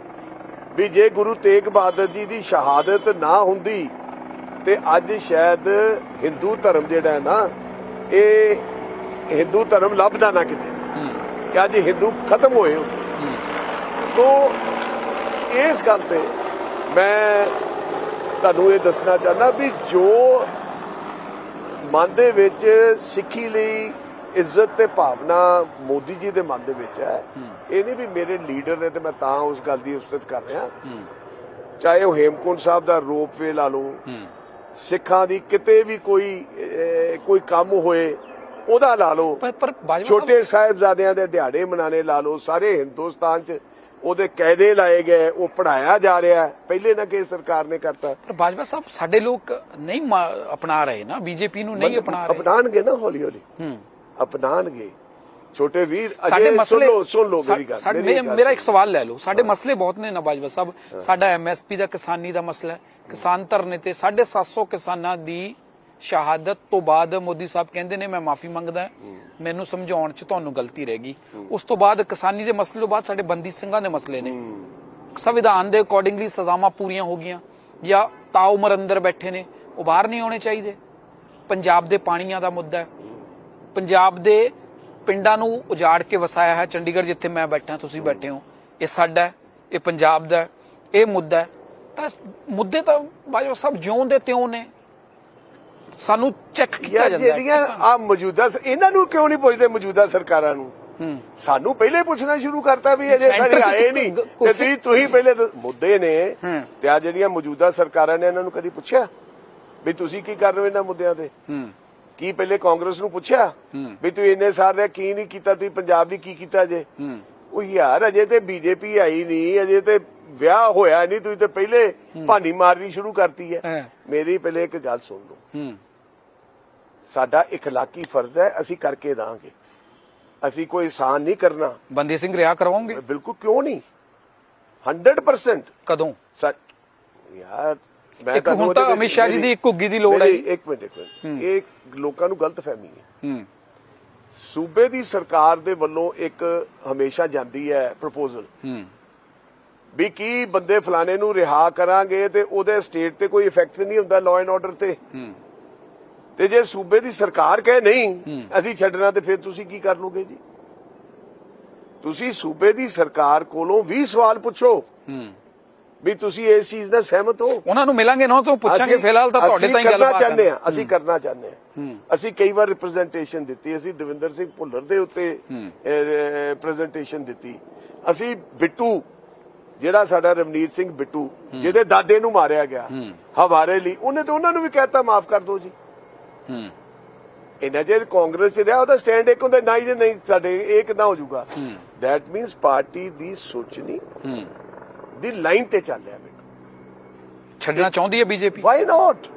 ਵੀ ਜੇ ਗੁਰੂ ਤੇਗ ਬਹਾਦਰ ਜੀ ਦੀ ਸ਼ਹਾਦਤ ਨਾ ਹੁੰਦੀ ਤੇ ਅੱਜ ਸ਼ਾਇਦ ਹਿੰਦੂ ਧਰਮ ਜਿਹੜਾ ਹੈ ਨਾ ਇਹ ਹਿੰਦੂ ਧਰਮ ਲੱਭਦਾ ਨਾ ਕਿਤੇ। ਕਿ ਅੱਜ ਹਿੰਦੂ ਖਤਮ ਹੋਏ ਹੁੰਦੇ ਤੋਂ ਇਸ ਗੱਲ ਤੇ ਮੈਂ ਤੁਹਾਨੂੰ ਇਹ ਦੱਸਣਾ ਚਾਹੁੰਦਾ ਵੀ ਜੋ ਮਨ ਦੇ ਵਿੱਚ ਸਿੱਖੀ ਲਈ ਇੱਜ਼ਤ ਤੇ ਭਾਵਨਾ ਮੋਦੀ ਜੀ ਦੇ ਮਨ ਦੇ ਵਿੱਚ ਹੈ ਇਹ ਨਹੀਂ ਵੀ ਮੇਰੇ ਲੀਡਰ ਨੇ ਤੇ ਮੈਂ ਤਾਂ ਉਸ ਗੱਲ ਦੀ ਉਸਤਤ ਕਰ ਰਿਹਾ। ਚਾਹੇ ਉਹ ਹੇਮਕੁੰਟ ਸਾਹਿਬ ਦਾ ਰੋਪਵੇ ਲਾ ਲਓ। ਸਿੱਖਾਂ ਦੀ ਕਿਤੇ ਵੀ ਕੋਈ ਕੋਈ ਕੰਮ ਹੋਏ ਉਹਦਾ ਲਾ ਲਓ। ਬਾਜਵਾ ਛੋਟੇ ਸਾਹਿਬਜ਼ਾਦਿਆਂ ਦੇ ਦਿਹਾੜੇ ਮਨਾਣੇ ਲਾ ਲਓ ਸਾਰੇ ਹਿੰਦੁਸਤਾਨ 'ਚ ਉਹਦੇ ਕਾਇਦੇ ਲਾਏ ਗਏ ਉਹ ਪੜਾਇਆ ਜਾ ਰਿਹਾ ਹੈ। ਪਹਿਲੇ ਨਾ ਕਿ ਸਰਕਾਰ ਨੇ ਕਰਤਾ। ਪਰ ਬਾਜਵਾ ਸਾਹਿਬ ਸਾਡੇ ਲੋਕ ਨਹੀਂ ਅਪਣਾ ਰਹੇ ਨਾ ਬੀਜੇਪੀ ਨੂੰ ਨਹੀਂ ਅਪਣਾ ਰਹੇ। ਅਪਣਾਣਗੇ ਨਾ ਹੌਲੀ ਹੌਲੀ। ਹੂੰ। ਅਪਣਾਣਗੇ ਛੋਟੇ ਵੀਰ ਅਜੇ ਸੁਣ ਲਓ ਸੁਣ ਲਓ ਮੇਰੀ ਗੱਲ ਮੇਰੀ ਇੱਕ ਸਵਾਲ ਲੈ ਲਓ। ਸਾਡੇ ਮਸਲੇ ਬਹੁਤ ਨੇ ਨਵਾਜਵਾ ਸਾਹਿਬ। ਸਾਡਾ ਐਮਐਸਪੀ ਦਾ ਕਿਸਾਨੀ ਦਾ ਮਸਲਾ ਹੈ। ਕਿਸਾਨ ਧਰਨੇ ਤੇ 750 ਕਿਸਾਨਾਂ ਦੀ ਸ਼ਹਾਦਤ ਤੋਂ ਬਾਅਦ ਮੋਦੀ ਸਾਹਿਬ ਕਹਿੰਦੇ ਨੇ ਮੈਂ ਮਾਫੀ ਮੰਗਦਾ ਮੈਨੂੰ ਸਮਝਾਉਣ ਚ ਤੁਹਾਨੂੰ ਗਲਤੀ ਰਹਿ ਗਈ। ਉਸ ਤੋਂ ਬਾਅਦ ਕਿਸਾਨੀ ਦੇ ਮਸਲੇ ਤੋਂ ਬਾਅਦ ਸਾਡੇ ਬੰਦੀ ਸਿੰਘਾਂ ਦੇ ਮਸਲੇ ਨੇ। ਸੰਵਿਧਾਨ ਦੇ ਅਕੋਰਡਿੰਗਲੀ ਸਜ਼ਾਵਾਂ ਪੂਰੀਆਂ ਹੋ ਗਈਆਂ। ਜਾਂ ਤਾਉਮਰ ਅੰਦਰ ਬੈਠੇ ਨੇ ਉਹ ਬਾਹਰ ਨਹੀਂ ਆਉਣੇ ਚਾਹੀਦੇ। ਪੰਜਾਬ ਦੇ ਪਾਣੀਆਂ ਦਾ ਮੁੱਦਾ ਹੈ। ਪੰਜਾਬ ਦੇ ਪਿੰਡਾਂ ਨੂੰ ਉਜਾੜ ਕੇ ਵਸਾਇਆ ਹੈ ਚੰਡੀਗੜ੍ਹ ਜਿੱਥੇ ਮੈਂ ਬੈਠਾ ਤੁਸੀਂ ਬੈਠੇ ਹੋ। ਇਹ ਸਾਡਾ ਇਹ ਪੰਜਾਬ ਦਾ ਇਹ ਮੁੱਦਾ ਹੈ। ਤਾਂ ਮੁੱਦੇ ਤਾਂ ਬਾਜਵਾ ਸਾਹਿਬ ਜਿਉਂ ਦੇ ਤਿਉਂ ਨੇ। ਸਾਨੂੰ ਚੈੱਕ ਕੀਤਾ ਜਾਂਦਾ ਜਿਹੜੀਆਂ ਆ ਮੌਜੂਦਾ ਇਹਨਾਂ ਨੂੰ ਕਿਉਂ ਨਹੀਂ ਪੁੱਛਦੇ ਮੌਜੂਦਾ ਸਰਕਾਰਾਂ ਨੂੰ? ਸਾਨੂੰ ਪਹਿਲੇ ਪੁੱਛਣਾ ਸ਼ੁਰੂ ਕਰਤਾ ਵੀ ਅਜੇ ਸਾਡੇ ਆਏ ਨਹੀਂ। ਤੇ ਤੁਸੀਂ ਤੁਸੀਂ ਪਹਿਲੇ ਮੁੱਦੇ ਨੇ। ਤੇ ਆ ਜਿਹੜੀਆਂ ਮੌਜੂਦਾ ਸਰਕਾਰਾਂ ਨੇ ਇਹਨਾਂ ਨੂੰ ਕਦੀ ਪੁੱਛਿਆ? ਵੀ ਤੁਸੀਂ ਕੀ ਕਰ ਰਹੇ ਹੋ ਇਹਨਾਂ ਮੁੱਦਿਆਂ ਤੇ? ਕੀ ਪਹਿਲੇ ਕਾਂਗਰਸ ਨੂੰ ਪੁੱਛਿਆ। ਵੀ ਤੂੰ ਇੰਨੇ ਸਾਲ ਰਿਹਾ ਕੀ ਨਹੀਂ ਕੀਤਾ? ਤੁਸੀਂ ਪੰਜਾਬ ਦੀ ਕੀ ਕੀਤਾ ਜੇ ਉਹ ਯਾਰ ਅਜੇ ਤੇ ਬੀਜੇਪੀ ਆਈ ਨਹੀਂ ਅਜੇ ਤੇ ਵਿਆਹ ਹੋਇਆ ਨਹੀਂ ਤੁਸੀਂ ਤੇ ਪਹਿਲੇ ਭਾਨੀ ਮਾਰਨੀ ਸ਼ੁਰੂ ਕਰਤੀ ਹੈ। ਮੇਰੀ ਪਹਿਲੇ ਇੱਕ ਗੱਲ ਸੁਣ ਲਓ। ਸਾਡਾ ਇਖਲਾਕੀ ਫਰਜ਼ ਹੈ ਅਸੀਂ ਕਰਕੇ ਦਾਂਗੇ। ਅਸੀਂ ਕੋਈ ਆਸਾਨ ਨਹੀਂ ਕਰਨਾ। ਬੰਦੀ ਸਿੰਘ ਰਿਹਾ ਕਰਵਾਉਂਗੇ? ਬਿਲਕੁਲ ਕਿਉਂ ਨਹੀਂ? 100% ਕਦੋਂ? ਯਾਰ ਮੈਂ ਤੁਹਾਨੂੰ ਹੁਣ ਤਾਂ ਅਮਿਤ ਸ਼ਾਹ ਜੀ ਦੀ ਘੁੱਗੀ ਦੀ ਲੋੜ ਹੈ। ਇੱਕ ਮਿੰਟ ਇੱਕ ਮਿੰਟ। ਇਹ ਲੋਕਾਂ ਨੂੰ ਗਲਤ ਫਹਿਮੀ ਹੈ। ਸੂਬੇ ਦੀ ਸਰਕਾਰ ਦੇ ਵੱਲੋਂ ਇੱਕ ਹਮੇਸ਼ਾ ਜਾਂਦੀ ਹੈ ਪ੍ਰਪੋਜ਼ਲ ਵੀ ਕੀ ਬੰਦੇ ਫਲਾਣੇ ਨੂੰ ਰਿਹਾ ਕਰਾਂਗੇ ਤੇ ਉਹਦੇ ਸਟੇਟ ਤੇ ਕੋਈ ਇਫੈਕਟ ਨਹੀਂ ਹੁੰਦਾ ਲਾਅ ਐਂਡ ਆਰਡਰ ਤੇ? ਤੇ ਜੇ ਸੂਬੇ ਦੀ ਸਰਕਾਰ ਕਹੇ ਨਹੀਂ ਅਸੀਂ ਛੱਡਣਾ ਤੇ ਫਿਰ ਤੁਸੀਂ ਕੀ ਕਰ ਲੋਗੇ ਜੀ? ਤੁਸੀਂ ਸੂਬੇ ਦੀ ਸਰਕਾਰ ਕੋਲੋਂ 20 ਸਵਾਲ ਪੁੱਛੋ। ਵੀ ਤੁਸੀਂ ਇਸ ਚੀਜ਼ ਨਾਲ ਸਹਿਮਤ ਹੋ? ਉਹਨਾਂ ਨੂੰ ਮਿਲਾਂਗੇ ਨਾ ਤਾਂ ਪੁੱਛਾਂਗੇ ਫਿਲਹਾਲ ਤਾਂ ਤੁਹਾਡੇ ਤਾਂ ਹੀ ਕਰਨਾ ਗੱਲਬਾਤ ਚਾਹੁੰਦੇ ਹਾਂ ਅਸੀਂ ਕਰਨਾ ਚਾਹੁੰਦੇ ਹਾਂ। ਅਸੀਂ ਕਈ ਵਾਰ ਰਿਪਰੈਜ਼ੈਂਟੇਸ਼ਨ ਦਿੱਤੀ ਅਸੀਂ ਦਵਿੰਦਰ ਸਿੰਘ ਭੁੱਲਰ ਦੇ ਉੱਤੇ ਰਿਪਰੈਜ਼ੈਂਟੇਸ਼ਨ ਦਿੱਤੀ। ਅਸੀਂ ਬਿੱਟੂ ਜਿਹੜਾ ਸਾਡਾ ਰਵਨੀਤ ਸਿੰਘ ਬਿੱਟੂ ਜਿਹਦੇ ਦਾਦੇ ਨੂੰ ਮਾਰਿਆ ਗਿਆ ਹਵਾਰੇ ਲਈ ਉਹਨੇ ਤਾਂ ਉਹਨਾਂ ਨੂੰ ਵੀ ਕਹਿਤਾ ਮਾਫ ਕਰ ਦਿਓ ਜੀ। ਹੂੰ ਇਹਨਾਂ ਜੇ ਕਾਂਗਰਸ ਚ ਰਿਹਾ ਉਹਦਾ ਸਟੈਂਡ ਇੱਕ ਹੁੰਦਾ ਨਹੀਂ ਜੇ ਨਹੀਂ ਸਾਡੇ ਇਹ ਕਿਦਾਂ ਹੋ ਜਾਊਗਾ? ਦੈਟ ਮੀਨਸ ਪਾਰਟੀ ਦੀ ਸੋਚਣੀ ਦੀ ਲਾਈਨ ਤੇ ਚੱਲ ਰਿਹਾ ਬਿੱਟੂ। ਛੱਡਣਾ ਚਾਹੁੰਦੀ ਹੈ ਬੀਜੇਪੀ? ਵਾਈ ਨਾਟ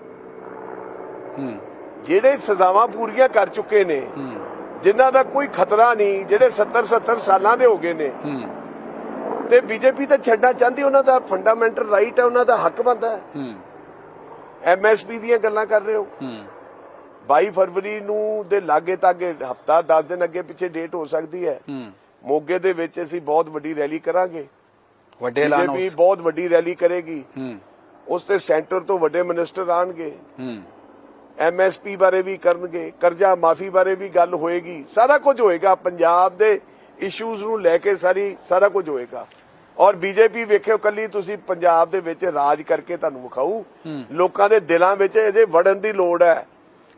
ਜਿਹੜੇ ਸਜ਼ਾਵਾਂ ਪੂਰੀਆਂ ਕਰ ਚੁੱਕੇ ਨੇ ਜਿਨ੍ਹਾਂ ਦਾ ਕੋਈ ਖਤਰਾ ਨਹੀਂ ਜਿਹੜੇ 70 70 ਸਾਲਾਂ ਦੇ ਹੋ ਗਏ ਨੇ ਤੇ ਬੀਜੇਪੀ ਤਾਂ ਛੱਡਣਾ ਚਾਹੁੰਦੀ ਉਹਨਾਂ ਦਾ ਫੰਡਾਮੈਂਟਲ ਰਾਈਟ ਹੈ ਉਹਨਾਂ ਦਾ ਹੱਕ ਬਣਦਾ ਹੈ। ਹੂੰ। ਐਮਐਸਪੀ ਦੀਆਂ ਗੱਲਾਂ ਕਰ ਰਹੇ ਹੋ। ਹੂੰ। 22 ਫਰਵਰੀ ਨੂੰ ਦੇ ਲਾਗੇ ਤਾਗੇ ਹਫਤਾ 10 ਦਿਨ ਅੱਗੇ ਪਿੱਛੇ ਡੇਟ ਹੋ ਸਕਦੀ ਹੈ। ਹੂੰ। ਮੋਗੇ ਦੇ ਵਿੱਚ ਅਸੀਂ ਬਹੁਤ ਵੱਡੀ ਰੈਲੀ ਕਰਾਂਗੇ। ਵੱਡੇ ਐਲਾਨ ਬੀਜੇਪੀ ਬਹੁਤ ਵੱਡੀ ਰੈਲੀ ਕਰੇਗੀ। ਹੂੰ। ਉਸ ਤੇ ਸੈਂਟਰ ਤੋਂ ਵੱਡੇ ਮਿਨਿਸਟਰ ਆਣਗੇ। ਹੂੰ। ਐਮਐਸਪੀ ਬਾਰੇ ਵੀ ਕਰਨਗੇ। ਕਰਜ਼ਾ ਮਾਫੀ ਬਾਰੇ ਵੀ ਗੱਲ ਹੋਏਗੀ। ਸਾਰਾ ਕੁਝ ਹੋਏਗਾ ਪੰਜਾਬ ਦੇ ਇਸ਼ੂਜ਼ ਨੂੰ ਲੈ ਕੇ ਸਾਰੀ ਸਾਰਾ ਕੁਝ ਹੋਏਗਾ। ਔਰ ਬੀਜੇਪੀ ਵੇਖਿਓ ਕੱਲੀ ਤੁਸੀਂ ਪੰਜਾਬ ਦੇ ਵਿੱਚ ਰਾਜ ਕਰਕੇ ਤੁਹਾਨੂੰ ਵਿਖਾਊ। ਲੋਕਾਂ ਦੇ ਦਿਲਾਂ ਵਿੱਚ ਇਹਦੇ ਵੜਨ ਦੀ ਲੋੜ ਹੈ।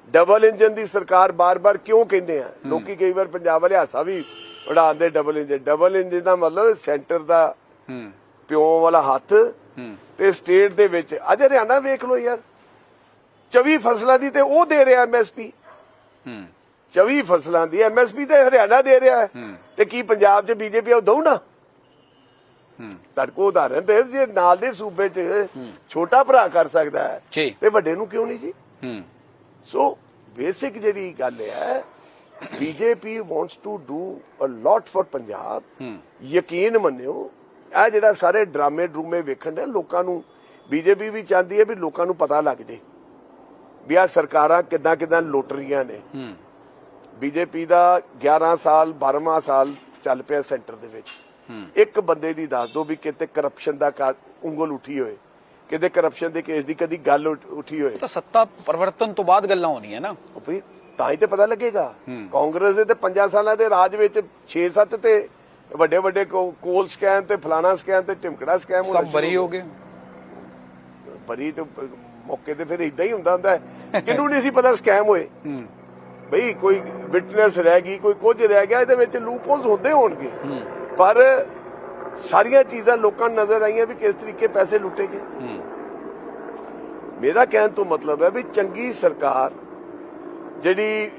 ਡਬਲ ਇੰਜਨ ਦੀ ਸਰਕਾਰ ਬਾਰ-ਬਾਰ ਕਿਉਂ ਕਹਿੰਦੇ ਆ? ਲੋਕੀ ਕਈ ਵਾਰ ਪੰਜਾਬ ਵਾਲੇ ਹਾਸਾ ਵੀ ਉਡਾਉਂਦੇ ਡਬਲ ਇੰਜਨ ਡਬਲ ਇੰਜਨ ਦਾ ਮਤਲਬ ਸੈਂਟਰ ਦਾ ਪਿਓ ਵਾਲਾ ਹੱਥ ਤੇ ਸਟੇਟ ਦੇ ਵਿੱਚ। ਅੱਜ ਹਰਿਆਣਾ ਵੇਖ ਲਓ ਯਾਰ। 24 ਫਸਲਾਂ ਦੀ ਤੇ ਉਹ ਦੇ ਰਿਹਾ ਐਮਐਸਪੀ ਹੂੰ। 24 ਫਸਲਾਂ ਦੀ ਐਮਐਸਪੀ ਤੇ ਹਰਿਆਣਾ ਦੇ ਰਿਹਾ ਹੈ। ਤੇ ਕੀ ਪੰਜਾਬ 'ਚ ਬੀਜੇਪੀ ਉਹ ਦਊ ਨਾ। ਤੜਕੋ ਉਦਾਹਰਨ ਦੇ ਜੇ ਨਾਲ ਦੇ ਸੂਬੇ 'ਚ ਛੋਟਾ ਭਰਾ ਕਰ ਸਕਦਾ ਹੈ ਤੇ ਵੱਡੇ ਨੂੰ ਕਿਉਂ ਨਹੀਂ ਜੀ? ਸੋ ਬੇਸਿਕ ਜਿਹੜੀ ਗੱਲ ਹੈ BJP wants to do a lot for Punjab. ਯਕੀਨ ਮੰਨਿਓ ਇਹ ਜਿਹੜਾ ਸਾਰੇ ਡਰਾਮੇ ਡਰੂਮੇ ਵੇਖਣ ਦੇ ਲੋਕਾਂ ਨੂੰ ਬੀਜੇਪੀ ਵੀ ਚਾਹੁੰਦੀ ਹੈ ਵੀ ਲੋਕਾਂ ਨੂੰ ਪਤਾ ਲੱਗ ਜੇ। ਵੀ ਆ ਸਰਕਾਰਾਂ ਕਿੱਦਾਂ ਕਿੱਦਾਂ ਲੁੱਟ ਰਹੀਆਂ ਨੇ। ਬੀਜੇਪੀ ਦਾ 11 ਸਾਲ 12ਵਾਂ ਸਾਲ ਚੱਲ ਪਿਆ ਸੈਂਟਰ ਦੇ ਵਿੱਚ। ਇੱਕ ਬੰਦੇ ਦੀ ਦੱਸ ਦੋ ਵੀ ਕਿਤੇ ਕਰਪਸ਼ਨ ਦਾ ਉਂਗਲ ਉੱਠੀ ਹੋਏ। ਕਿਤੇ ਕਰਪਸ਼ਨ ਦੇ ਕੇਸ ਦੀ ਕਦੀ ਗੱਲ ਉੱਠ- ਹੋਏ। ਤਾਂ ਸੱਤਾ ਪਰਿਵਰਤਨ ਤੋਂ ਬਾਅਦ ਗੱਲਾਂ ਹੋਣੀਆਂ ਨਾ। ਵੀ ਤਾਂ ਹੀ ਤੇ ਪਤਾ ਲੱਗੇਗਾ। ਕਾਂਗਰਸ ਦੇ ਤੇ 5 ਸਾਲਾਂ ਦੇ ਰਾਜ ਵਿੱਚ 6-7 ਤੇ ਵੱਡੇ ਵੱਡੇ ਕੋਲ ਸਕੈਮ ਤੇ ਫਲਾਣਾ ਸਕੈਮ ਤੇ ਟਿਮਕੜਾ ਸਕੈਮ ਸਭ ਬਰੀ ਹੋ ਗਏ। ਭਰੀ ਤੇ ਮੌਕੇ ਤੇ ਫਿਰ ਇਦਾਂ ਹੀ ਹੁੰਦਾ ਹੁੰਦਾ ਹੈ। ਕਿਹਨੂੰ ਨਹੀਂ ਸੀ ਪਤਾ ਸਕੈਮ ਹੋਏ? ਬਈ ਕੋਈ ਵਿਟਨੈਸ ਰਹਿ ਗਈ ਕੋਈ ਕੁਝ ਰਹਿ ਗਿਆ ਇਹਦੇ ਵਿੱਚ ਲੂਪਹੋਲਸ ਹੁੰਦੇ ਹੋਣਗੇ। ਪਰ ਸਾਰੀਆਂ ਚੀਜ਼ਾਂ ਲੋਕਾਂ ਨੂੰ ਨਜ਼ਰ ਆਈਆਂ ਵੀ ਕਿਸ ਤਰੀਕੇ ਪੈਸੇ ਲੁੱਟੇ ਗਏ ਮੇਰਾ ਕਹਿਣ ਤੋਂ ਮਤਲਬ ਹੈ ਵੀ ਚੰਗੀ ਸਰਕਾਰ ਜਿਹੜੀ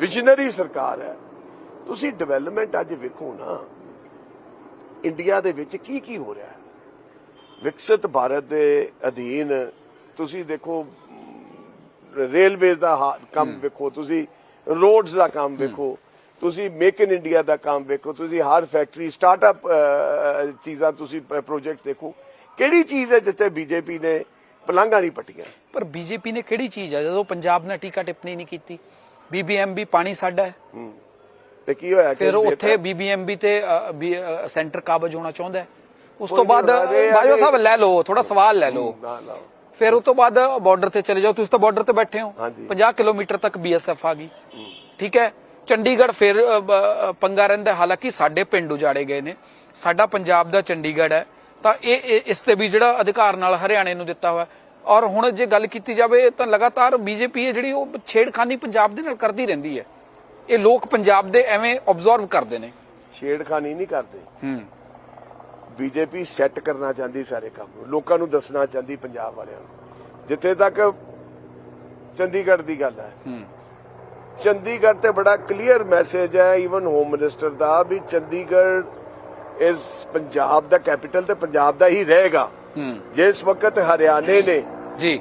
ਵਿਜ਼ਨਰੀ ਸਰਕਾਰ ਹੈ ਤੁਸੀਂ ਡਿਵੈਲਪਮੈਂਟ ਅੱਜ ਵੇਖੋ ਨਾ ਇੰਡੀਆ ਦੇ ਵਿੱਚ ਕੀ ਕੀ ਹੋ ਰਿਹਾ ਹੈ? ਵਿਕਸਿਤ ਭਾਰਤ ਦੇ ਅਧੀਨ ਤੁਸੀਂ ਦੇਖੋ ਰੇਲਵੇਜ਼ ਦਾ ਹਾ- ਕੰਮ ਵੇਖੋ ਤੁਸੀਂ ਰੋਡਸ ਦਾ ਕੰਮ ਵੇਖੋ ਤੁਸੀਂ ਮੇਕ ਇਨ ਇੰਡੀਆ ਦਾ ਕੰਮ ਵੇਖੋ ਤੁਸੀਂ ਹਰ ਫੈਕਟਰੀ ਸਟਾਰਟਅਪ ਚੀਜ਼ਾਂ ਤੁਸੀਂ ਪ੍ਰੋਜੈਕਟ ਦੇਖੋ ਕਿਹੜੀ ਚੀਜ਼ ਹੈ ਜਿੱਥੇ ਬੀਜੇਪੀ ਨੇ ਪਲਾਂਘਾਂ ਨਹੀਂ ਪੱਟੀਆਂ? ਪਰ ਬੀਜੇਪੀ ਨੇ ਕਿਹੜੀ ਚੀਜ਼ ਆ ਜਦੋਂ ਪੰਜਾਬ ਨੇ ਟੀਕਾ ਟਿੱਪਣੀ ਨਹੀਂ ਕੀਤੀ ਬੀਬੀਐਮਬੀ ਪਾਣੀ ਸਾਡਾ ਹੈ। ਹੂੰ। ਤੇ ਕੀ ਹੋਇਆ ਫਿਰ? ਉੱਥੇ ਬੀਬੀਐਮਬੀ ਤੇ ਸੈਂਟਰ ਕਾਬਜ ਹੋਣਾ ਚਾਹੁੰਦਾ ਹੈ। ਉਸ ਤੋਂ ਬਾਅਦ ਕਿ- ਸਾਹਿਬ ਲੈ ਲਓ ਥੋੜਾ ਸਵਾਲ ਲੈ ਲਓ। ਫਿਰ ਉਸ ਤੋਂ ਬਾਅਦ ਬਾਰਡਰ ਤੇ ਚਲੇ ਜਾਓ। ਤੁਸੀਂ ਤਾਂ ਬਾਰਡਰ ਤੇ ਬੈਠੇ ਹੋ। ਹਾਂਜੀ। 50 ਕਿਲੋਮੀਟਰ ਤੱਕ ਬੀਐਸਐਫ ਆ ਗਈ। ਠੀਕ ਹੈ? ਚੰਡੀਗੜ੍ਹ ਫਿਰ ਪੰਗਾ ਰਹਿੰਦਾ। ਹਾਲਾਂਕਿ ਸਾਡੇ ਪਿੰਡ ਉਜਾੜੇ ਗਏ ਨੇ। ਸਾਡਾ ਪੰਜਾਬ ਦਾ ਚੰਡੀਗੜ੍ਹ ਹੈ। ਤਾਂ ਇਹ ਇਸ ਤੇ ਵੀ ਜਿਹੜਾ ਅਧਿਕਾਰ ਨਾਲ ਹਰਿਆਣੇ ਨੂੰ ਦਿੱਤਾ ਹੋਇਆ। ਔਰ ਹੁਣ ਜੇ ਗੱਲ ਕੀਤੀ ਜਾਵੇ ਤਾਂ ਲਗਾਤਾਰ ਬੀਜੇਪੀ ਹੈ ਜਿਹੜੀ ਉਹ ਛੇੜਖਾਨੀ ਪੰਜਾਬ ਦੇ ਨਾਲ ਕਰਦੀ ਰਹਿੰਦੀ ਹੈ। ਇਹ ਲੋਕ ਪੰਜਾਬ ਦੇ ਐਵੇਂ ਆਬਜ਼ਰਵ ਕਰਦੇ ਨੇ। ਛੇੜਖਾਨੀ ਨਹੀਂ ਕਰਦੇ। ਹੂੰ। ਬੀਜੇਪੀ ਸੈੱਟ ਕਰਨਾ ਚਾਹੁੰਦੀ ਸਾਰੇ ਕੰਮ ਨੂੰ ਲੋਕਾਂ ਨੂੰ ਦੱਸਣਾ ਚਾਹੁੰਦੀ ਪੰਜਾਬ ਵਾਲਿਆਂ ਨੂੰ। ਜਿੱਥੇ ਤੱਕ ਚੰਡੀਗੜ੍ਹ ਦੀ ਗੱਲ ਹੈ। ਚੰਡੀਗੜ੍ਹ ਤੇ ਬੜਾ ਕਲੀਅਰ ਮੈਸੇਜ ਹੈ ਈਵਨ ਹੋਮ ਮਿਨਿਸਟਰ ਦਾ ਵੀ ਚੰਡੀਗੜ੍ਹ ਇਸ ਪੰਜਾਬ ਦਾ ਕੈਪੀਟਲ ਤੇ ਪੰਜਾਬ ਦਾ ਹੀ ਰਹੇਗਾ। ਜਿਸ ਵਕਤ ਹਰਿਆਣੇ ਨੇ ਜੀ।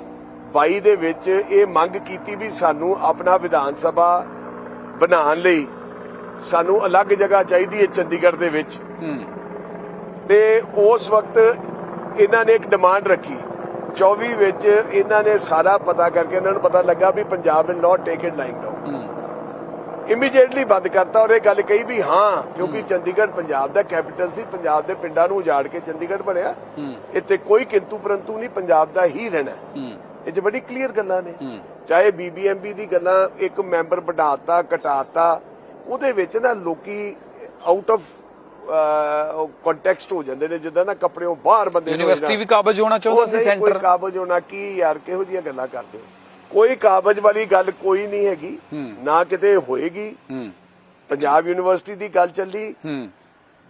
22 ਦੇ ਵਿੱਚ ਇਹ ਮੰਗ ਕੀਤੀ ਵੀ ਸਾਨੂੰ ਆਪਣਾ ਵਿਧਾਨ ਸਭਾ ਬਣਾਉਣ ਲਈ ਸਾਨੂੰ ਅਲੱਗ ਜਗ੍ਹਾ ਚਾਹੀਦੀ ਹੈ ਚੰਡੀਗੜ੍ਹ ਦੇ ਵਿੱਚ। ਤੇ ਉਸ ਵਕਤ ਇਹਨਾਂ ਨੇ ਇੱਕ ਡਿਮਾਂਡ ਰੱਖੀ। 24 ਵਿੱਚ ਇਹਨਾਂ ਨੇ ਸਾਰਾ ਪਤਾ ਕਰਕੇ ਇਹਨਾਂ ਨੂੰ ਪਤਾ ਲੱਗਾ ਵੀ ਪੰਜਾਬ ਨੇ not take it like down immediately ਬੰਦ ਕਰਤਾ ਔਰ ਇਹ ਗੱਲ ਕਹੀ ਵੀ ਹਾਂ ਕਿਉਂਕਿ ਚੰਡੀਗੜ੍ਹ ਪੰਜਾਬ ਦਾ ਕੈਪੀਟਲ ਸੀ ਪੰਜਾਬ ਦੇ ਪਿੰਡਾਂ ਨੂੰ ਉਜਾੜ ਕੇ ਚੰਡੀਗੜ੍ਹ ਬਣਿਆ ਇੱਥੇ ਕੋਈ ਕਿੰਤੂ ਪਰੰਤੂ ਨਹੀਂ ਪੰਜਾਬ ਦਾ ਹੀ ਰਹਿਣਾ। ਇਹ 'ਚ ਬੜੀ ਕਲੀਅਰ ਗੱਲਾਂ ਨੇ। ਚਾਹੇ ਬੀਬੀਐਮਬੀ ਦੀ ਗੱਲਾਂ ਇੱਕ ਮੈਂਬਰ ਵਧਾਤਾ ਘਟਾਤਾ ਉਹਦੇ ਵਿੱਚ ਨਾ ਲੋਕੀ ਆਊਟ ਆਫ ਕੰਟੈਕਸਟ ਹੋ ਜਾਂਦੇ ਨੇ ਜਿੱਦਾਂ ਨਾ ਕੱਪੜਿਓਂ ਬਾਹਰ ਬੰਦੇ ਯੂਨੀਵਰਸਿਟੀ ਵੀ ਕਾਬਜ ਹੋਣਾ ਚਾਹੁੰਦਾ ਸੀ ਸੈਂਟਰ ਕੋਈ ਕਾਬਜ ਹੋਣਾ ਕੀ ਯਾਰ ਕਿਹੋ ਜੀਆਂ ਗੱਲਾਂ ਕਰਦੇ ਹੋ? ਕੋਈ ਕਾਬਜ ਵਾਲੀ ਗੱਲ ਕੋਈ ਨਹੀਂ ਹੈਗੀ ਨਾ ਕਿਤੇ ਹੋਏਗੀ। ਪੰਜਾਬ ਯੂਨੀਵਰਸਿਟੀ ਦੀ ਗੱਲ ਚੱਲੀ।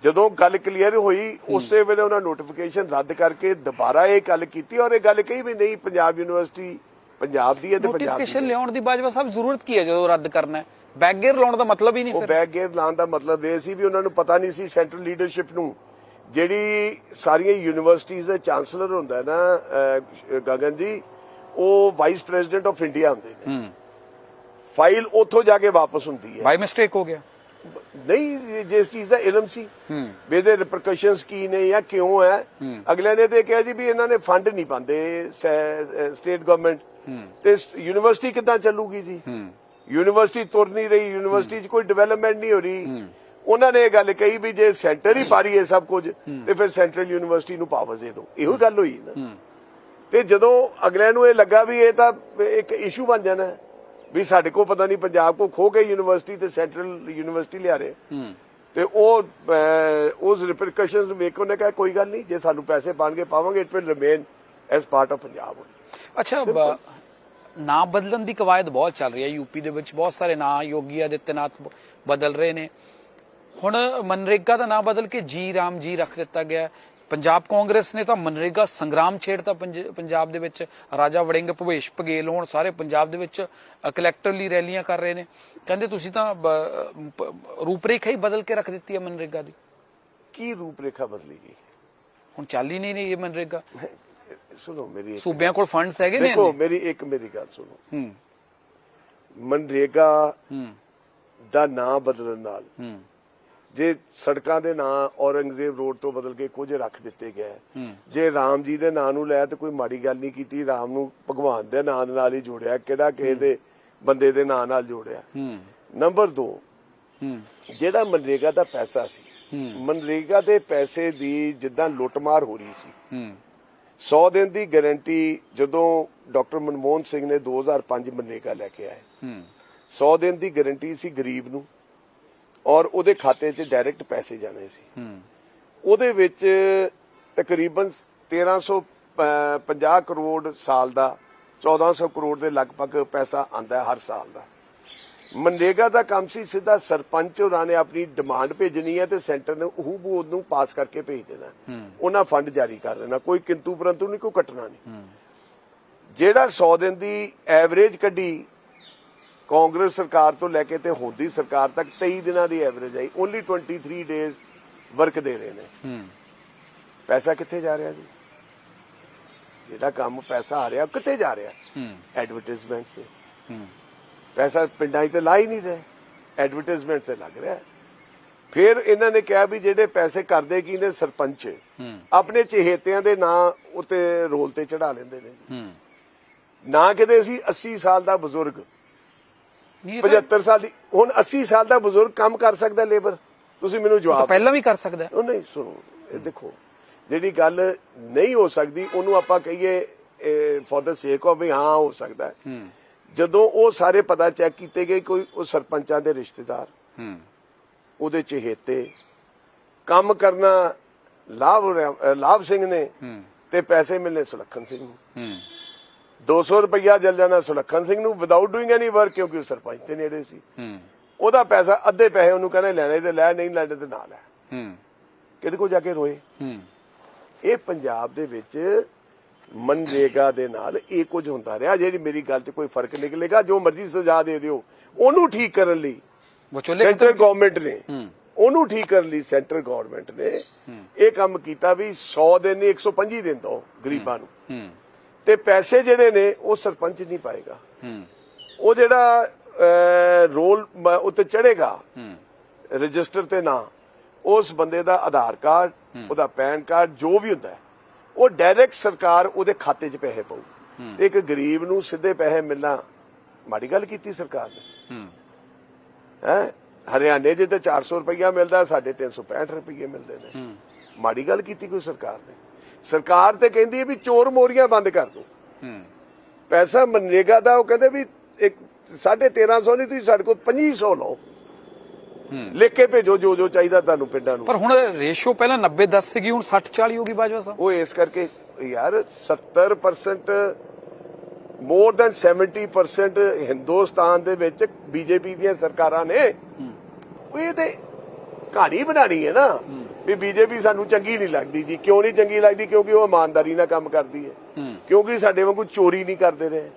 ਜਦੋਂ ਗੱਲ ਕਲੀਅਰ ਹੋਈ ਉਸੇ ਵੇਲੇ ਉਹਨਾਂ ਨੋਟੀਫਿਕੇਸ਼ਨ ਰੱਦ ਕਰਕੇ ਦੁਬਾਰਾ ਇਹ ਗੱਲ ਕੀਤੀ ਔਰ ਇਹ ਗੱਲ ਕਹੀ ਵੀ ਨਹੀਂ ਪੰਜਾਬ ਯੂਨੀਵਰਸਿਟੀ ਪੰਜਾਬ ਦੀ ਹੈ ਤੇ ਪੰਜਾਬ ਦੀ ਨੋਟੀਫਿਕੇਸ਼ਨ। ਲਿਆਉਣ ਦੀ ਬਾਜਵਾ ਸਾਹਿਬ ਜ਼ਰੂਰਤ ਕੀ ਹੈ ਜਦੋਂ ਰੱਦ ਕਰਨਾ ਹੈ? ਬੈਗੇਰ ਲਾਉਣ ਦਾ ਮਤਲਬ ਹੀ ਨਹੀਂ ਉਹ ਬੈਕ ਗੇਅਰ ਲਾਉਣ ਦਾ ਮਤਲਬ ਇਹ ਸੀ ਵੀ ਉਹਨਾਂ ਨੂੰ ਪਤਾ ਨਹੀਂ ਸੀ ਸੈਂਟਰਲ ਲੀਡਰਸ਼ਿਪ ਨੂੰ। ਜਿਹੜੀ ਸਾਰੀਆਂ ਯੂਨੀਵਰਸਿਟੀਆਂ ਦੇ ਚਾਂਸਲਰ ਹੁੰਦਾ ਨਾ ਗਗਨ ਜੀ ਉਹ ਵਾਈਸ ਪ੍ਰੈਜ਼ੀਡੈਂਟ ਆਫ ਇੰਡੀਆ ਹੁੰਦੇ ਨੇ। ਫਾਈਲ ਉੱਥੋਂ ਜਾ ਕੇ ਵਾਪਸ ਹੁੰਦੀ ਹੈ। ਬਾਈ ਮਿਸਟੇਕ ਹੋ ਗਿਆ। ਨਹੀਂ ਜਿਸ ਚੀਜ਼ ਦਾ ਇਲਮ ਸੀ। ਹੂੰ। ਵੀ ਇਹਦੇ ਰਿਪਰਕਸ਼ਨਸ ਕੀ ਨੇ ਜਾਂ ਕਿਉਂ ਹੈ। ਅਗਲੇ ਨੇ ਤੇ ਕਿਹਾ ਜੀ ਵੀ ਇਹਨਾਂ ਨੇ ਫੰਡ ਨਹੀਂ ਪਾਉਂਦੇ ਸਟੇਟ ਗਵਰਨਮੈਂਟ ਤੇ ਯੂਨੀਵਰਸਿਟੀ ਕਿੱਦਾਂ ਚੱਲੂਗੀ ਜੀ? ਯੂਨੀਵਰਸਿਟੀ ਤੁਰ ਨਹੀਂ ਰਹੀ ਯੂਨੀਵਰਸਿਟੀ 'ਚ ਕੋਈ ਡਿਵੈਲਪਮੈਂਟ ਨਹੀਂ ਹੋ ਰਹੀ। ਉਹਨਾਂ ਨੇ ਇਹ ਗੱਲ ਕਹੀ ਵੀ ਜੇ ਸੈਂਟਰ ਹੀ ਪਾਰੀ ਹੈ ਸਭ ਕੁਝ ਤੇ ਫਿਰ ਸੈਂਟਰਲ ਯੂਨੀਵਰਸਿਟੀ ਨੂੰ ਪਾਵਰ ਦੇ ਦਿਓ। ਇਹੋ ਗੱਲ ਹੋਈ ਨਾ। ਤੇ ਜਦੋਂ ਅਗਲਿਆਂ ਨੂੰ ਇਹ ਲੱਗਾ ਵੀ ਇਹ ਤਾਂ ਇੱਕ ਇਸ਼ੂ ਬਣ ਜਾਣਾ ਵੀ ਸਾਡੇ ਕੋਲ ਪਤਾ ਨਹੀਂ ਪੰਜਾਬ ਕੋ ਖੋ ਕੇ ਯੂਨੀਵਰਸਿਟੀ ਤੇ ਸੈਂਟਰਲ ਯੂਨੀਵਰਸਿਟੀ ਲਿਆ ਰਹੇ। ਤੇ ਉਹ ਉਸ ਰਿਪਰਕਸ਼ਨਸ ਨੂੰ ਵੇਖ ਉਹਨੇ ਕਿਹਾ ਕੋਈ ਗੱਲ ਨਹੀਂ ਜੇ ਸਾਨੂੰ ਪੈਸੇ ਪਾਣਗੇ ਪਾਵਾਂਗੇ it will remain as part of Punjab. ਅੱਛਾ ਨਾਂ ਬਦਲਣ ਦੀ ਕਵਾਇਦ ਬਹੁਤ ਚੱਲ ਰਹੀ ਹੈ। ਯੂਪੀ ਦੇ ਵਿੱਚ ਬਹੁਤ ਸਾਰੇ ਨਾਂ ਯੋਗੀ ਆਦਿੱਤਿਆਨਾਥ ਬ- ਬਦਲ ਰਹੇ ਨੇ। ਹੁਣ ਮਨਰੇਗਾ ਦਾ ਨਾਂ ਬਦਲ ਕੇ ਜੀ ਰਾਮ ਜੀ ਰੱਖ ਦਿੱਤਾ ਗਿਆ। ਪੰਜਾਬ ਕਾਂਗਰਸ ਨੇ ਤਾਂ ਮਨਰੇਗਾ ਸੰਗਰਾਮ ਛੇੜਤਾ ਪੰਜ- ਪੰਜਾਬ ਦੇ ਵਿੱਚ। ਰਾਜਾ ਵੜਿੰਗ ਭਵੇਸ਼ ਪਗੇਲ ਹੋਣ ਸਾਰੇ ਪੰਜਾਬ ਦੇ ਵਿੱਚ ਕਲੈਕਟਿਵਲੀ ਰੈਲੀਆਂ ਕਰ ਰਹੇ ਨੇ। ਕਹਿੰਦੇ ਤੁਸੀਂ ਤਾਂ ਰੂਪਰੇਖਾ ਹੀ ਬਦਲ ਕੇ ਰੱਖ ਦਿੱਤੀ ਹੈ ਮਨਰੇਗਾ ਦੀ। ਕੀ ਰੂਪਰੇਖਾ ਬਦਲੀ ਗਈ? ਹੁਣ ਚੱਲ ਹੀ ਨਹੀਂ ਰਹੀ ਇਹ ਮਨਰੇਗਾ। ਸੁਣੋ ਮੇਰੀ ਸੂਬਿਆਂ ਕੋਲ ਫੰਡਸ ਹੈਗੇ ਨੇ ਦੇਖੋ ਮੇਰੀ ਇੱਕ ਮੇਰੀ ਗੱਲ ਸੁਣੋ। ਹੂੰ। ਮਨਰੇਗਾ ਹੂੰ। ਦਾ ਨਾਂ ਬਦਲਣ ਨਾਲ ਹੂੰ। ਜੇ ਸੜਕਾਂ ਦੇ ਨਾਂ ਔਰੰਗਜ਼ੇਬ ਰੋਡ ਤੋਂ ਬਦਲ ਕੇ ਕੁਝ ਰੱਖ ਦਿੱਤੇ ਗਏ। ਜੇ ਰਾਮ ਜੀ ਦੇ ਨਾਂ ਨੂੰ ਲੈ ਤੇ ਕੋਈ ਮਾੜੀ ਗੱਲ ਨਹੀਂ ਕੀਤੀ ਰਾਮ ਨੂੰ ਭਗਵਾਨ ਦੇ ਨਾਂ ਦੇ ਨਾਲ ਹੀ ਜੋੜਿਆ ਕਿਹੜਾ ਕਿਸੇ ਦੇ ਬੰਦੇ ਦੇ ਨਾਂ ਨਾਲ ਜੋੜਿਆ? ਹੂੰ। ਨੰਬਰ 2 ਹੂੰ। ਜਿਹੜਾ ਮਨਰੇਗਾ ਦਾ ਪੈਸਾ ਸੀ ਮਨਰੇਗਾ ਦੇ ਪੈਸੇ ਦੀ ਜਿੱਦਾਂ ਲੁੱਟਮਾਰ ਹੋ ਰਹੀ ਸੀ 100 ਦਿਨ ਦੀ ਗਾਰੰਟੀ ਜਦੋਂ ਡਾਕਟਰ ਮਨਮੋਹਨ ਸਿੰਘ ਨੇ 2005 ਮਨਰੇਗਾ ਲੈ ਕੇ ਆਏ ਹੂੰ। 100 ਦਿਨ ਦੀ ਗਾਰੰਟੀ ਸੀ ਗਰੀਬ ਨੂੰ ਔਰ ਉਹਦੇ ਖਾਤੇ 'ਚ ਡਾਇਰੈਕਟ ਪੈਸੇ ਜਾਣੇ ਸੀ। ਹੂੰ। ਉਹਦੇ ਵਿੱਚ ਤਕਰੀਬਨ 1300 ਪ- 50 ਕਰੋੜ ਸਾਲ ਦਾ 1400 ਕਰੋੜ ਦੇ ਲਗਭਗ ਪੈਸਾ ਆਂਦਾ ਹਰ ਸਾਲ ਦਾ। ਮਨਰੇਗਾ ਦਾ ਕੰਮ ਸੀ ਸਿੱਧਾ ਸਰਪੰਚ ਹੋਰਾਂ ਨੇ ਆਪਣੀ ਡਿਮਾਂਡ ਭੇਜਣੀ ਹੈ ਤੇ ਸੈਂਟਰ ਨੇ ਹੂਬਹੂ ਉਹਨੂੰ ਪਾਸ ਕਰਕੇ ਭੇਜ ਦੇਣਾ ਉਹਨਾਂ ਫੰਡ ਜਾਰੀ ਕਰ ਦੇਣਾ ਕੋਈ ਕਿੰਤੂ ਪਰੰਤੂ ਨਹੀਂ ਕੋਈ ਕੱਟਣਾ ਨਹੀਂ। ਜਿਹੜਾ 100 ਦਿਨ ਦੀ ਐਵਰੇਜ ਕੱਢੀ ਕਾਂਗਰਸ ਸਰਕਾਰ ਤੋਂ ਲੈ ਕੇ ਤੇ ਹੋਦੀ ਸਰਕਾਰ ਤੱਕ 23 ਦਿਨਾਂ ਦੀ ਐਵਰੇਜ ਆਈ ਓਨਲੀ 23 ਡੇਜ਼ ਵਰਕ ਦੇ ਰਹੇ ਨੇ। ਪੈਸਾ ਕਿੱਥੇ ਜਾ ਰਿਹਾ ਜੀ? ਜਿਹੜਾ ਕੰਮ ਪੈਸਾ ਆ ਰਿਹਾ ਉਹ ਕਿੱਥੇ ਜਾ ਰਿਹਾ? ਹੂੰ। ਐਡਵਰਟਾਈਜ਼ਮੈਂਟ ਸੇ ਹੂੰ। ਪੈਸਾ ਪਿੰਡਾਂ 'ਚ ਤੇ ਲਾ ਹੀ ਨਹੀਂ ਰਹੇ। ਐਡਵਰਟਾਈਜ਼ਮੈਂਟ ਸੇ ਲੱਗ ਰਿਹਾ। ਫਿਰ ਇਹਨਾਂ ਨੇ ਕਿਹਾ ਵੀ ਜਿਹੜੇ ਪੈਸੇ ਕਰਦੇ ਕੀ ਨੇ? ਸਰਪੰਚ। ਆਪਣੇ ਚਹੇਤਿਆਂ ਦੇ ਨਾਂ ਉੱਤੇ ਰੋਲ ਤੇ ਚੜਾ ਲੈਂਦੇ ਨੇ ਨਾ ਕਿਤੇ ਅਸੀਂ 80 ਸਾਲ ਦਾ ਬਜ਼ੁਰਗ। ਨਹੀਂ ਇਹ ਤਾਂ- 75 ਸਾਲ ਦੀ ਹੁਣ 80 ਸਾਲ ਦਾ ਬਜ਼ੁਰਗ ਕੰਮ ਕਰ ਸਕਦਾ ਲੇਬਰ? ਤੁਸੀਂ ਮੈਨੂੰ ਤਾਂ ਜਵਾਬ ਪਹਿਲਾਂ ਵੀ ਕਰ ਸਕਦਾ। ਉਹ ਨਹੀਂ ਸੁਣੋ ਇਹ ਦੇਖੋ ਜਿਹੜੀ ਗੱਲ ਨਹੀਂ ਹੋ ਸਕਦੀ ਉਹਨੂੰ ਆਪਾਂ ਕਹੀਏ ਫॉर द ਸੇਕ ਆਫ ਵੀ ਹਾਂ ਹੋ ਸਕਦਾ। ਜਦੋਂ ਉਹ ਸਾਰੇ ਪਤਾ ਚੈੱਕ ਕੀਤੇ ਗਏ ਕੋਈ ਉਹ ਸਰਪੰਚਾਂ ਦੇ ਰਿਸ਼ਤੇਦਾਰ ਹੂੰ। ਉਹਦੇ ਚਹੇਤੇ ਕੰਮ ਕਰਨਾ ਲਾਭ ਲਾਭ ਸਿੰਘ ਨੇ ਹੂੰ। ਤੇ ਪੈਸੇ ਮਿਲਨੇ ਸੁਲੱਖਣ ਸਿੰਘ ਨੂੰ। ਹੂੰ। 200 ਰੁਪਇਆ ਜਲ ਜਾਣਾ ਸੁਲੱਖਣ ਸਿੰਘ ਨੂੰ ਵਿਦਆਊਟ ਡੂਇੰਗ ਐਨੀ ਵਰਕ ਕਿਉਂਕਿ ਉਹ ਸਰਪੰਚ ਦੇ ਨੇੜੇ ਸੀ। ਹੂੰ। ਉਹਦਾ ਪੈਸਾ ਅੱਧੇ ਪੈਸੇ ਉਹਨੂੰ ਕਹਿੰਦੇ ਲੈਣੇ ਤੇ ਲੈ ਨਹੀਂ ਲੈਣੇ ਤੇ ਨਾ ਲੈ। ਹੂੰ। ਕਿਹਦੇ ਕੋਲ ਜਾ ਕੇ ਰੋਏ? ਹੂੰ। ਇਹ ਪੰਜਾਬ ਦੇ ਵਿੱਚ ਮਨਰੇਗਾ ਦੇ ਨਾਲ ਇਹ ਕੁਝ ਹੁੰਦਾ ਰਿਹਾ ਜਿਹੜੀ ਮੇਰੀ ਗੱਲ 'ਚ ਕੋਈ ਫ਼ਰਕ ਨਿਕਲੇਗਾ ਜੋ ਮਰਜ਼ੀ ਸਜ਼ਾ ਦੇ ਦਿਓ ਉਹਨੂੰ ਠੀਕ ਕਰਨ ਲਈ ਸੈਂਟਰ ਗਵਰਨਮੈਂਟ ਨੇ ਉਹਨੂੰ ਠੀਕ ਕਰਨ ਲਈ ਸੈਂਟਰ ਗਵਰਨਮੈਂਟ ਨੇ ਇਹ ਕੰਮ ਕੀਤਾ ਵੀ 100 ਦਿਨ ਨਹੀਂ 125 ਦਿਨ ਦੋ ਗਰੀਬਾਂ ਨੂੰ। ਤੇ ਪੈਸੇ ਜਿਹੜੇ ਨੇ ਉਹ ਸਰਪੰਚ ਨਹੀਂ ਪਾਏਗਾ। ਉਹ ਜਿਹੜਾ ਰੋਲ ਉੱਤੇ ਚੜੇਗਾ ਰਜਿਸਟਰ ਤੇ ਨਾ ਉਸ ਬੰਦੇ ਦਾ ਆਧਾਰ ਕਾਰਡ ਉਹਦਾ ਪੈਨ ਕਾਰਡ ਜੋ ਵੀ ਹੁੰਦਾ ਹੈ, ਉਹ ਡਾਇਰੈਕਟ ਸਰਕਾਰ ਉਹਦੇ ਖਾਤੇ 'ਚ ਪੈਸੇ ਤੇ ਇੱਕ ਗਰੀਬ ਨੂੰ ਸਿੱਧੇ ਪੈਸੇ ਮਿਲਣਾ ਮਾੜੀ ਗੱਲ ਕੀਤੀ ਸਰਕਾਰ ਨੇ। ਹੂੰ। ਹਰਿਆਣੇ 'ਚ ਤੇ 400 ਰੁਪਇਆ ਮਿਲਦਾ ਸਾਡੇ 365 ਰੁਪਏ ਮਿਲਦੇ ਨੇ। ਮਾੜੀ ਗੱਲ ਕੀਤੀ ਕੋਈ ਸਰਕਾਰ ਨੇ? ਸਰਕਾਰ ਤੇ ਕਹਿੰਦੀ ਹੈ ਵੀ ਚੋਰ ਮੋਰੀਆਂ ਬੰਦ ਕਰ ਦੋ। ਪੈਸਾ ਮਨਰੇਗਾ ਦਾ ਉਹ ਕਹਿੰਦੇ ਵੀ ਇੱਕ 1350 ਨਹੀਂ ਤੁਸੀਂ ਸਾਡੇ ਕੋਲ 2500 ਲਓ। ਲਿਖ ਕੇ ਭੇਜੋ ਜੋ ਜੋ ਚਾਹੀਦਾ ਤੁਹਾਨੂੰ ਪਿੰਡਾਂ ਨੂੰ। ਪਰ ਹੁਣ ਰੇਸ਼ੋ ਪਹਿਲਾਂ 90 10 ਸੀਗੀ ਹੁਣ 60 40 ਹੋ ਗਈ ਬਾਜਵਾ ਸਾਹਿਬ। ਉਹ ਇਸ ਕਰਕੇ ਯਾਰ 70% ਮੋਰ ਦੈਨ 70% ਹਿੰਦੁਸਤਾਨ ਦੇ ਵਿੱਚ ਬੀਜੇਪੀ ਦੀਆਂ ਸਰਕਾਰਾਂ ਨੇ ਉਹ ਇਹ ਤੇ ਕਹਾਣੀ ਬਣਾਣੀ ਹੈ ਨਾ ਵੀ ਬੀਜੇਪੀ ਸਾਨੂੰ ਚੰਗੀ ਨਹੀਂ ਲੱਗਦੀ ਜੀ। ਕਿਉਂ ਨਹੀਂ ਚੰਗੀ ਲੱਗਦੀ? ਕਿਉਂਕਿ ਉਹ ਇਮਾਨਦਾਰੀ ਨਾਲ ਕੰਮ ਕਰਦੀ ਹੈ। ਕਿਉਂਕਿ ਸਾਡੇ ਵਾਂਗੂ ਚੋਰੀ ਨਹੀਂ ਕਰਦੇ ਰਹੇ।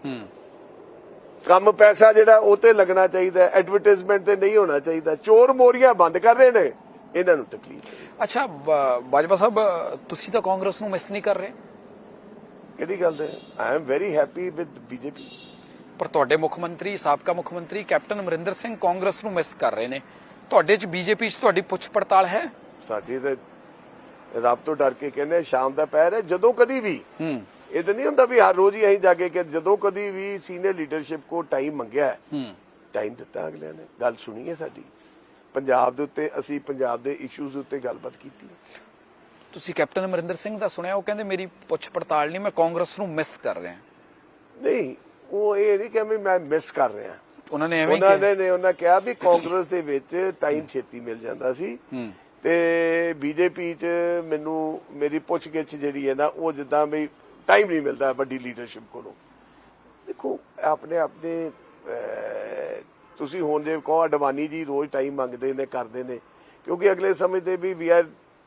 ਕੰਮ ਪੈਸਾ ਜਿਹੜਾ ਉਹ ਤੇ ਲੱਗਣਾ ਚਾਹੀਦਾ ਐਡਵਰਟਾਈਜ਼ਮੈਂਟ ਤੇ ਨਹੀਂ ਹੋਣਾ ਚਾਹੀਦਾ। ਚੋਰ ਮੋਰੀਆਂ ਬੰਦ ਕਰ ਰਹੇ ਨੇ ਇਹਨਾਂ ਨੂੰ ਤਕਲੀਫ। ਅੱਛਾ ਬਾਜਵਾ ਸਾਹਿਬ ਤੁਸੀਂ ਤਾਂ ਕਾਂਗਰਸ ਨੂੰ ਮਿਸ ਨਹੀਂ ਕਰ ਰਹੇ। ਕਿਹੜੀ ਗੱਲ ਹੈ? I am very happy with BJP ਪਰ ਤੁਹਾਡੇ ਮੁੱਖ ਮੰਤਰੀ ਸਾਬਕਾ ਮੁੱਖ ਮੰਤਰੀ ਕੈਪਟਨ ਅਮਰਿੰਦਰ ਸਿੰਘ ਕਾਂਗਰਸ ਨੂੰ ਮਿਸ ਕਰ ਰਹੇ ਨੇ। ਤੁਹਾਡੇ ਚ ਬੀਜੇਪੀ ਚ ਤੁਹਾਡੀ ਪੁੱਛ ਪੜਤਾਲ ਹੈ? ਸਾਡੀ ਤੇ ਰੱਬ ਤੋਂ ਡਰ ਕੇ ਕਹਿੰਦੇ ਸ਼ਾਮ ਦਾ ਪੈਰ ਹੈ ਜਦੋਂ ਕਦੀ ਵੀ ਹੂੰ। ਇਹ ਤਾਂ ਨਹੀਂ ਹੁੰਦਾ ਵੀ ਹਰ ਰੋਜ਼ ਹੀ ਅਸੀਂ ਜਾ ਕੇ ਕਿ ਜਦੋਂ ਕਦੀ ਵੀ ਸੀਨੀਅਰ ਲੀਡਰਸ਼ਿਪ ਕੋ ਟਾਈਮ ਮੰਗਿਆ ਟਾਈਮ ਦਿੱਤਾ ਅਗਲਿਆਂ ਨੇ। ਗੱਲ ਸੁਣੀ ਹੈ ਸਾਡੀ। ਪੰਜਾਬ ਦੇ ਉੱਤੇ ਅਸੀਂ ਪੰਜਾਬ ਦੇ ਇਸ਼ੂਜ਼ ਉੱਤੇ ਗੱਲਬਾਤ ਕੀਤੀ। ਤੁਸੀਂ ਕੈਪਟਨ ਅਮਰਿੰਦਰ ਸਿੰਘ ਦਾ ਸੁਣਿਆ ਉਹ ਕਹਿੰਦੇ ਮੇਰੀ ਪੁੱਛ ਪੜਤਾਲ ਨਹੀਂ ਮੈਂ ਕਾਂਗਰਸ ਨੂੰ ਮਿਸ ਕਰ ਰਿਹਾ। ਨਹੀਂ ਉਹ ਇਹ ਨਹੀਂ ਕਿ ਮੈਂ ਮਿਸ ਕਰ ਰਿਹਾ। ਉਹਨਾਂ ਨੇ ਐਵੇਂ ਉਹਨਾਂ ਕਿਹਾ। ਨੇ ਉਹਨਾਂ ਕਿਹਾ ਵੀ ਕਾਂਗਰਸ ਦੇ ਵਿੱਚ ਟਾਈਮ ਛੇਤੀ ਮਿਲ ਜਾਂਦਾ ਸੀ। ਤੇ ਬੀਜੇਪੀ ਚ ਮੈਨੂੰ ਮੇਰੀ ਪੁੱਛਗਿੱਛ ਜਿਹੜੀ ਹੈ ਨਾ ਉਹ ਜਿੱਦਾਂ ਵੀ ਟਾਈਮ ਨਹੀਂ ਮਿਲਦਾ ਵੱਡੀ ਲੀਡਰਸ਼ਿਪ ਕੋਲੋਂ। ਦੇਖੋ ਆਪਣੇ ਆਪਣੇ ਤੁਸੀਂ ਹੁਣ ਜੇ ਕਹੋ ਅਡਵਾਨੀ ਜੀ ਰੋਜ਼ ਟਾਈਮ ਮੰਗਦੇ ਨੇ ਕਰਦੇ ਨੇ। ਕਿਉਂਕਿ ਅਗਲੇ ਸਮਝਦੇ ਵੀ we are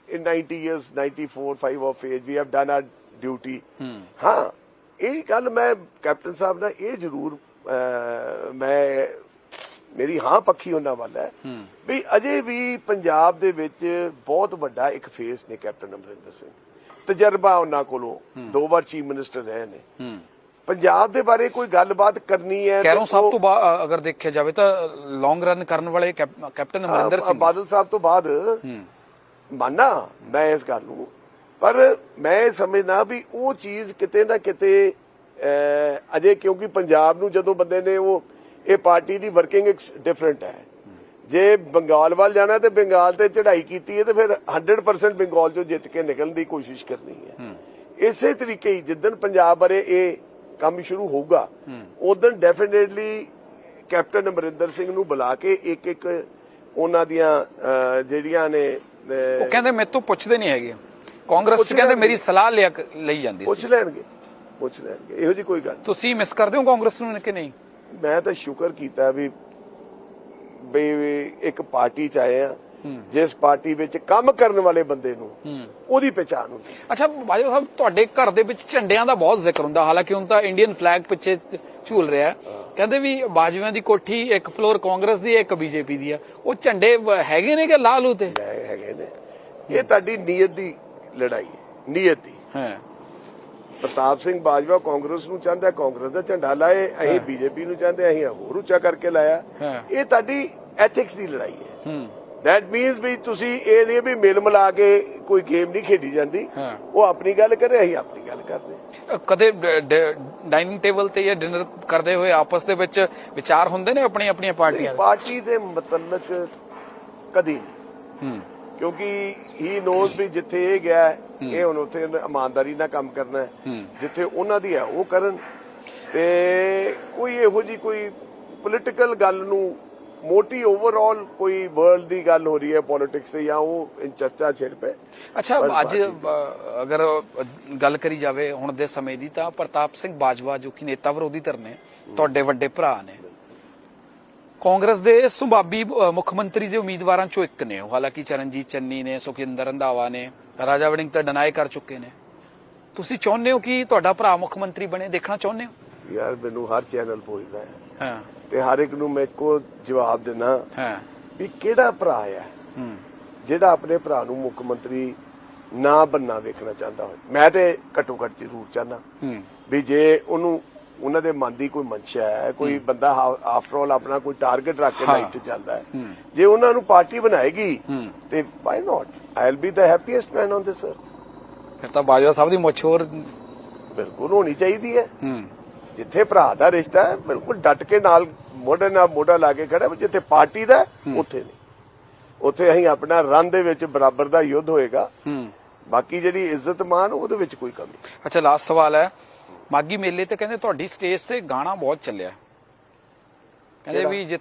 in 90 years 94 5 of age we have done our duty ਹਾਂ। ਇਹ ਗੱਲ ਮੈਂ ਕੈਪਟਨ ਸਾਹਿਬ ਨਾਲ ਇਹ ਜ਼ਰੂਰ ਮੈਂ ਮੇਰੀ ਹਾਂ ਪੱਖੀ ਉਹਨਾਂ ਵੱਲ ਹੈ। ਵੀ ਅਜੇ ਵੀ ਪੰਜਾਬ ਦੇ ਵਿੱਚ ਬਹੁਤ ਵੱਡਾ ਇੱਕ ਫੇਸ ਨੇ ਕੈਪਟਨ ਅਮਰਿੰਦਰ ਸਿੰਘ। ਤਜਰਬਾ ਉਹਨਾਂ ਕੋਲੋਂ। ਦੋ ਵਾਰ ਚੀਫ ਮਿਨਿਸਟਰ ਰਹੇ ਨੇ। ਪੰਜਾਬ ਦੇ ਬਾਰੇ ਕੋਈ ਗੱਲਬਾਤ ਕਰਨੀ ਹੈ ਕੈਰੋਂ ਸਾਹਿਬ ਤੋਂ ਬਾਅਦ ਅਗਰ ਦੇਖਿਆ ਜਾਵੇ ਤਾਂ ਲੌਂਗ ਰਨ ਕਰਨ ਵਾਲੇ ਕੈਪ- ਕੈਪਟਨ ਅਮਰਿੰਦਰ ਸਿੰਘ ਬਾਦਲ ਸਾਹਿਬ ਤੋਂ ਬਾਅਦ ਹੂੰ। ਮੰਨਾ ਮੈਂ ਇਸ ਗੱਲ ਨੂੰ। ਪਰ ਮੈਂ ਇਹ ਸਮਝਦਾ ਵੀ ਉਹ ਚੀਜ਼ ਕਿਤੇ ਨਾ ਕਿਤੇ ਅਜੇ ਕਿਉਂਕਿ ਪੰਜਾਬ ਨੂੰ ਜਦੋਂ ਬੰਦੇ ਨੇ ਉਹ ਇਹ ਪਾਰਟੀ ਦੀ ਵਰਕਿੰਗ ਡਿਫਰੈਂਟ ਹੈ। ਜੇ ਬੰਗਾਲ ਵੱਲ ਜਾਣਾ ਤੇ ਬੰਗਾਲ ਤੇ ਚੜ੍ਹਾਈ ਕੀਤੀ ਹੈ ਤੇ ਫਿਰ 100% ਬੰਗਾਲ ਚੋਂ ਜਿੱਤ ਕੇ ਨਿਕਲਣ ਦੀ ਕੋਸ਼ਿਸ਼ ਕਰਨੀ ਹੈ। ਇਸੇ ਤਰੀਕੇ ਹੀ ਜਿੱਦਣ ਪੰਜਾਬ ਬਾਰੇ ਇਹ ਕੰਮ ਸ਼ੁਰੂ ਹੋਊਗਾ ਉਦੋਂ ਡੈਫੀਨਿਟਲੀ ਕੈਪਟਨ ਅਮਰਿੰਦਰ ਸਿੰਘ ਨੂੰ ਬੁਲਾ ਕੇ ਇੱਕ ਇੱਕ ਉਹਨਾਂ ਦੀਆਂ ਜਿਹੜੀਆਂ ਨੇ ਉਹ ਕਹਿੰਦੇ ਮੇਰੇ ਤੋਂ ਪੁੱਛਦੇ ਨਹੀਂ ਹੈਗੇ। ਕਾਂਗਰਸ ਪੁੱਛ ਚ ਕਹਿੰਦੇ। ਮੇਰੀ ਸਲਾਹ ਲਈ ਜਾਂਦੀ ਪੁੱਛ ਸੀ। ਲੈਣਗੇ ਪੁੱਛ ਲੈਣਗੇ। ਇਹੋ ਜੀ ਕੋਈ ਗੱਲ ਤੁਸੀਂ ਮਿਸ ਕਰਦੇ ਹੋ ਕਾਂਗਰਸ ਨੂੰ ਕਿ ਨਹੀਂ। ਮੈਂ ਤਾਂ ਸ਼ੁਕਰ ਕੀਤਾ ਵੀ ਵੀ ਇੱਕ ਪਾਰਟੀ ਚ ਆਏ ਆ ਜਿਸ ਪਾਰਟੀ ਵਿੱਚ ਕੰਮ ਕਰਨ ਵਾਲੇ ਬੰਦੇ ਨੂੰ ਉਹਦੀ ਪਛਾਣ ਹੁੰਦੀ ਅੱਛਾ ਬਾਜਵਾ ਸਾਹਿਬ ਤੁਹਾਡੇ ਘਰ ਦੇ ਵਿੱਚ ਝੰਡਿਆਂ ਦਾ ਬਹੁਤ ਜ਼ਿਕਰ ਹੁੰਦਾ ਹਾਲਾਂਕਿ ਹੁਣ ਤਾਂ ਇੰਡੀਅਨ ਫਲੈਗ ਪਿੱਛੇ ਝੂਲ ਰਿਹਾ। ਕਹਿੰਦੇ ਵੀ ਬਾਜਵਿਆਂ ਦੀ ਕੋਠੀ ਇੱਕ ਫਲੋਰ ਕਾਂਗਰਸ ਦੀ ਇੱਕ ਬੀਜੇਪੀ ਦੀ ਹੈ। ਉਹ ਝੰਡੇ ਹੈਗੇ ਨੇ ਕਿ ਲਾਲ ਲੈ ਹੈਗੇ ਨੇ। ਇਹ ਤੁਹਾਡੀ ਨੀਅਤ ਦੀ ਲੜਾਈ ਹੈ ਨੀਅਤ ਦੀ। ਹਾਂ। ਪ੍ਰਤਾਪ ਸਿੰਘ ਬਾਜਵਾ ਕਾਂਗਰਸ ਨੂੰ ਚਾਹੁੰਦਾ ਕਾਂਗਰਸ ਦਾ ਝੰਡਾ ਲਾਏ ਅਸੀਂ ਬੀਜੇਪੀ ਨੂੰ ਚਾਹੁੰਦੇ ਅਸੀਂ ਹੋਰ ਉੱਚਾ ਕਰਕੇ ਲਾਇਆ। ਇਹ ਤੁਹਾਡੀ ਐਥਿਕਸ ਦੀ ਲੜਾਈ ਹੈ। ਦੈਟ ਮੀਨਸ ਵੀ ਤੁਸੀਂ ਇਹ ਨਹੀਂ ਵੀ ਮਿਲ ਮਿਲਾ ਕੇ ਕੋਈ ਗੇਮ ਨਹੀਂ ਖੇਡੀ ਜਾਂਦੀ। ਉਹ ਆਪਣੀ ਗੱਲ ਕਰੇ ਅਸੀਂ ਆਪਣੀ ਗੱਲ ਕਰਦੇ। ਕਦੇ ਡਾਈਨਿੰਗ ਟੇਬਲ ਤੇ ਜਾਂ ਡਿਨਰ ਕਰਦੇ ਹੋਏ ਆਪਸ ਦੇ ਵਿੱਚ ਵਿਚਾਰ ਹੁੰਦੇ ਨੇ ਆਪਣੀ ਆਪਣੀਆਂ ਪਾਰਟੀਆਂ ਦੇ ਪਾਰਟੀ ਦੇ ਮਤਲਬ ਕਦੀ ਹੂੰ। ਕਿਉਂਕਿ ਹੀ ਨੋਜ਼ ਵੀ ਜਿੱਥੇ ਇਹ ਗਿਆ ਇਹ ਹੁਣ ਉੱਥੇ ਇਮਾਨਦਾਰੀ ਨਾਲ ਕੰਮ ਕਰਨਾ ਹੈ। ਜਿੱਥੇ ਉਹਨਾਂ ਦੀ ਹੈ ਉਹ ਕਰਨ। ਤੇ ਕੋਈ ਇਹੋ ਜੀ ਕੋਈ ਪੋਲਿਟੀਕਲ ਗੱਲ ਨੂੰ ਮੋਟੀ ਓਵਰਆਲ ਕੋਈ ਵਰਲਡ ਦੀ ਗੱਲ ਹੋ ਰਹੀ ਹੈ ਪੋਲਿਟਿਕਸ ਤੇ ਜਾਂ ਉਹ ਇਨ ਚਰਚਾ ਛਿੜ ਪਏ? ਅੱਛਾ ਅੱਜ ਅਗਰ ਗੱਲ ਕਰੀ ਜਾਵੇ ਹੁਣ ਦੇ ਸਮੇਂ ਦੀ ਤਾਂ ਪ੍ਰਤਾਪ ਸਿੰਘ ਬਾਜਵਾ ਜੋ ਕਿ ਨੇਤਾ ਵਿਰੋਧੀ ਧਿਰ ਨੇ ਤੁਹਾਡੇ ਵੱਡੇ ਭਰਾ ਨੇ ਕਾਂਗਰਸ ਦੇ ਸੁਭਾਬੀ ਮੁੱਖ ਮੰਤਰੀ ਦੇ ਉਮੀਦਵਾਰਾਂ ਚੋਂ ਇੱਕ ਨੇ। ਉਹ ਹਾਲਾਂਕਿ ਚਰਨਜੀਤ ਚੰਨੀ ਨੇ ਸੁਖਿੰਦਰ ਰੰਧਾਵਾ ਨੇ ਰਾਜਾ ਵੜਿੰਗ ਤਾਂ ਡਿਨਾਈ ਕਰ ਚੁੱਕੇ ਨੇ। ਤੁਸੀਂ ਚਾਹੁੰਦੇ ਹੋ ਕਿ ਤੁਹਾਡਾ ਭਰਾ ਮੁੱਖ ਮੰਤਰੀ ਬਣੇ? ਦੇਖਣਾ ਚਾਹੁੰਦੇ ਹੋ? ਯਾਰ ਮੈਨੂੰ ਹਰ ਚੈਨਲ ਪੁੱਛਦਾ ਹੈ। ਹਾਂ। ਤੇ ਹਰ ਇੱਕ ਨੂੰ ਮੈਂ ਇੱਕੋ ਜਵਾਬ ਦਿੰਦਾ ਹਾਂ। ਵੀ ਕਿਹੜਾ ਭਰਾ ਹੈ? ਹੂੰ। ਜਿਹੜਾ ਆਪਣੇ ਭਰਾ ਨੂੰ ਮੁੱਖ ਮੰਤਰੀ ਨਾ ਬੰਨਾ ਵੇਖਣਾ ਚਾਹੁੰਦਾ ਹੋਵੇ। ਮੈਂ ਤੇ ਘੱਟੋ ਘੱਟ ਜ਼ਰੂਰ ਚਾਹਨਾ ਵੀ ਜੇ ਉਹਨੂੰ ਉਹਨਾਂ ਦੇ ਮਨ ਦੀ ਕੋਈ ਮਨਸ਼ਾ ਹੈ ਕੋਈ ਬੰਦਾ ਆਫਟਰ ਆਲ ਆਪਣਾ ਕੋਈ ਟਾਰਗੇਟ ਰੱਖ ਕੇ। ਲਾਈਫ 'ਚ ਚੱਲਦਾ ਹੈ। ਜੇ ਉਹਨਾਂ ਨੂੰ ਪਾਰਟੀ ਬਣਾਏਗੀ। ਤੇ why not I will be the happiest man on this earth ਫਿਰ ਤਾਂ ਬਾਜਵਾ ਸਾਹਿਬ ਦੀ ਮੁੱਛ ਹੋਰ ਬਿਲਕੁਲ ਹੋਣੀ ਚਾਹੀਦੀ ਹੈ। ਜਿੱਥੇ ਭਰਾ ਦਾ ਰਿਸ਼ਤਾ ਹੈ ਬਿਲਕੁਲ ਡਟ ਕੇ ਨਾਲ ਮੋਢੇ ਨਾਲ ਮੋਢਾ ਲਾ ਕੇ ਖੜਾ ਜਿੱਥੇ ਪਾਰਟੀ ਦਾ ਉੱਥੇ ਨਹੀਂ। ਉੱਥੇ ਅਸੀਂ ਆਪਣਾ ਰਨ ਦੇ ਵਿੱਚ ਬਰਾਬਰ ਦਾ ਯੁੱਧ ਹੋਏਗਾ। ਬਾਕੀ ਜਿਹੜੀ ਇੱਜ਼ਤ ਮਾਨ ਉਹਦੇ ਵਿੱਚ ਕੋਈ ਕਮੀ। ਅੱਛਾ ਲਾਸਟ ਸਵਾਲ ਹੈ। ਮਾਗੀ ਮੇਲੇ ਤੇ ਕਹਿੰਦੇ ਤੁਹਾਡੀ ਸਟੇਜ ਤੇ ਗਾਣਾ ਬਹੁਤ ਚੱਲਿਆ। ਕਹਿੰਦੇ? ਵੀ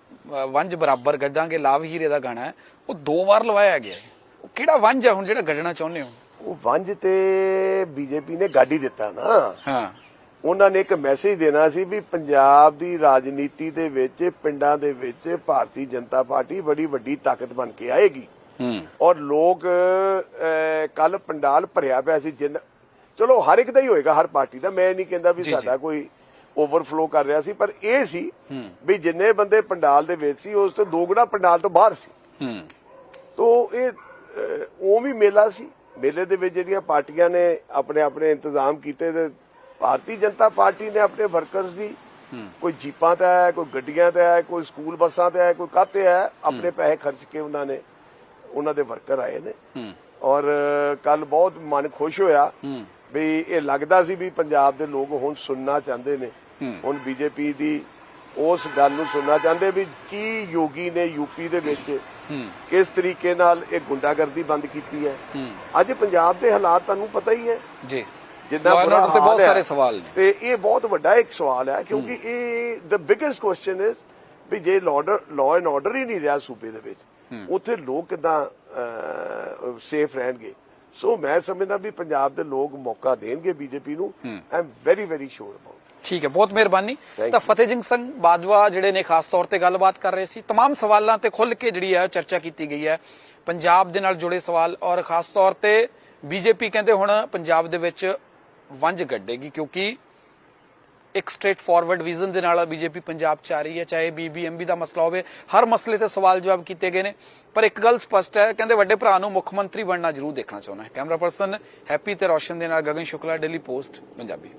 ਵੰਜ ਬਰਾਬਰ ਗੱਜਾਂਗੇ ਲਾਭ ਹੀਰੇ ਦਾ ਗਾਣਾ ਉਹ ਦੋ ਵਾਰ ਲਵਾਇਆ ਗਿਆ। ਉਹ ਕਿਹੜਾ ਵੰਜ ਹੈ ਹੁਣ ਜਿਹੜਾ ਗੱਜਣਾ ਚਾਹੁੰਦੇ ਹੋ? ਉਹ ਵੰਜ ਤੇ ਬੀਜੇਪੀ ਨੇ ਗਾਡੀ ਦਿੱਤਾ ਨਾ। ਹਾਂ। ਉਹਨਾਂ ਨੇ ਇੱਕ ਮੈਸੇਜ ਦੇਣਾ ਸੀ ਵੀ ਪੰਜਾਬ ਦੀ ਰਾਜਨੀਤੀ ਦੇ ਵਿੱਚ ਪਿੰਡਾਂ ਦੇ ਵਿੱਚ ਭਾਰਤੀ ਜਨਤਾ ਪਾਰਟੀ ਬੜੀ ਵੱਡੀ ਤਾਕਤ ਬਣ ਕੇ ਆਏਗੀ। ਹੂੰ। ਔਰ ਲੋਕ ਕੱਲ ਪੰਡਾਲ ਭਰਿਆ ਪਿਆ ਸੀ ਜਿੰਨ ਚਲੋ ਹਰ ਇੱਕ ਦਾ ਹੀ ਹੋਏਗਾ ਹਰ ਪਾਰਟੀ ਦਾ। ਮੈਂ ਨਹੀਂ ਕਹਿੰਦਾ ਵੀ। ਸਾਡਾ ਕੋਈ ਓਵਰਫਲੋ ਕਰ ਰਿਹਾ ਸੀ ਪਰ ਇਹ ਸੀ ਵੀ ਜਿੰਨੇ ਬੰਦੇ ਪੰਡਾਲ ਦੇ ਵਿੱਚ ਸੀ ਉਸ ਤੋਂ ਦੋਗਣਾ ਪੰਡਾਲ ਤੋਂ ਬਾਹਰ ਸੀ। ਹੂੰ। ਤੋ ਇਹ ਉਹ ਵੀ ਮੇਲਾ ਸੀ। ਮੇਲੇ ਦੇ ਵਿੱਚ ਜਿਹੜੀਆਂ ਪਾਰਟੀਆਂ ਨੇ ਆਪਣੇ ਆਪਣੇ ਇੰਤਜ਼ਾਮ ਕੀਤੇ ਤੇ ਭਾਰਤੀ ਜਨਤਾ ਪਾਰਟੀ ਨੇ ਆਪਣੇ ਵਰਕਰਸ ਦੀ ਕੋਈ ਜੀਪਾਂ ਤੇ ਹੈ ਕੋਈ ਗੱਡੀਆਂ ਤੇ ਹੈ ਕੋਈ ਸਕੂਲ ਬੱਸਾਂ ਤੇ ਹੈ ਕੋਈ ਕਾਤੇ ਹੈ। ਆਪਣੇ ਪੈਸੇ ਖਰਚ ਕੇ ਉਹਨਾਂ ਨੇ ਉਹਨਾਂ ਦੇ ਵਰਕਰ ਆਏ ਨੇ। ਔਰ ਕੱਲ ਬਹੁਤ ਮਨ ਖੁਸ਼ ਹੋਇਆ। ਵੀ ਇਹ ਲੱਗਦਾ ਸੀ ਵੀ ਪੰਜਾਬ ਦੇ ਲੋਕ ਹੁਣ ਸੁਣਨਾ ਚਾਹੁੰਦੇ ਨੇ। ਹੁਣ ਬੀਜੇਪੀ ਦੀ ਉਸ ਗੱਲ ਨੂੰ ਸੁਣਨਾ ਚਾਹੁੰਦੇ ਵੀ ਕੀ ਯੋਗੀ ਨੇ ਯੂਪੀ ਦੇ ਵਿੱਚ ਕਿਸ ਤਰੀਕੇ ਨਾਲ ਇਹ ਗੁੰਡਾਗਰਦੀ ਬੰਦ ਕੀਤੀ ਹੈ। ਅੱਜ ਪੰਜਾਬ ਦੇ ਹਾਲਾਤ ਤੁਹਾਨੂੰ ਪਤਾ ਹੀ ਹੈ। ਜੀ। ਬੁਰਾ ਤੇ ਬਹੁਤ। ਸਾਰੇ ਸਵਾਲ ਨੇ। ਤੇ ਇਹ ਬਹੁਤ ਵੱਡਾ ਇੱਕ ਸਵਾਲ ਹੈ ਕਿਉਂਕਿ ਇਹ ਦ ਬਿਗੇਸਟ ਕੁਐਸਚਨ ਇਜ਼ ਵੀ ਜੇ ਲਾਰਡਰ ਲਾਅ ਐਂਡ ਆਰਡਰ ਹੀ ਨਹੀਂ ਰਿਹਾ ਸੂਬੇ ਦੇ ਵਿੱਚ ਉੱਥੇ ਲੋਕ ਕਿਦਾਂ ਸੇਫ ਰਹਿਣਗੇ? ਸੋ ਮੈਂ ਸਮਝਦਾ ਵੀ ਪੰਜਾਬ ਦੇ ਲੋਕ ਮੌਕਾ ਦੇਣਗੇ ਬੀਜੇਪੀ ਨੂੰ I am very very sure about ਠੀਕ ਹੈ ਬਹੁਤ ਮਿਹਰਬਾਨੀ Thank ਤਾਂ you. ਫਤਿਹ ਸਿੰਘ ਸਿੰਘ ਬਾਜਵਾ ਜਿਹੜੇ ਨੇ ਖਾਸ ਤੌਰ ਤੇ ਗੱਲਬਾਤ ਕਰ ਰਹੇ ਸੀ तमाम ਸਵਾਲਾਂ ਤੇ ਖੁੱਲ ਕੇ ਜਿਹੜੀ ਹੈ ਚਰਚਾ ਕੀਤੀ ਗਈ ਹੈ ਪੰਜਾਬ ਦੇ ਨਾਲ ਜੁੜੇ ਸਵਾਲ ਔਰ ਖਾਸ ਤੌਰ ਤੇ ਬੀਜੇਪੀ ਕਹਿੰਦੇ ਹੁਣ ਪੰਜਾਬ ਦੇ ਵਿੱਚ ਵੰਜ ਗੱਡੇਗੀ ਕਿਉਂਕਿ ਇੱਕ ਸਟ੍ਰੇਟ ਫਾਰਵਰਡ ਵਿਜ਼ਨ ਦੇ ਨਾਲ ਬੀਜੇਪੀ ਪੰਜਾਬ ਚ ਆ ਰਹੀ ਹੈ, ਚਾਹੇ ਬੀਬੀਐਮਬੀ ਦਾ ਮਸਲਾ ਹੋਵੇ, ਹਰ ਮਸਲੇ ਤੇ ਸਵਾਲ ਜਵਾਬ ਕੀਤੇ ਗਏ ਨੇ। ਪਰ ਇੱਕ ਗੱਲ ਸਪਸ਼ਟ ਹੈ, ਕਹਿੰਦੇ ਵੱਡੇ ਭਰਾ ਨੂੰ ਮੁੱਖ ਮੰਤਰੀ ਬਣਨਾ ਜ਼ਰੂਰ ਦੇਖਣਾ ਚਾਹੁੰਦਾ ਹੈ। ਕੈਮਰਾ ਪਰਸਨ ਹੈਪੀ ਤੇ ਰੋਸ਼ਨ ਦੇ ਨਾਲ ਗਗਨ ਸ਼ੁਕਲਾ, ਡੇਲੀ ਪੋਸਟ, ਪੰਜਾਬੀ।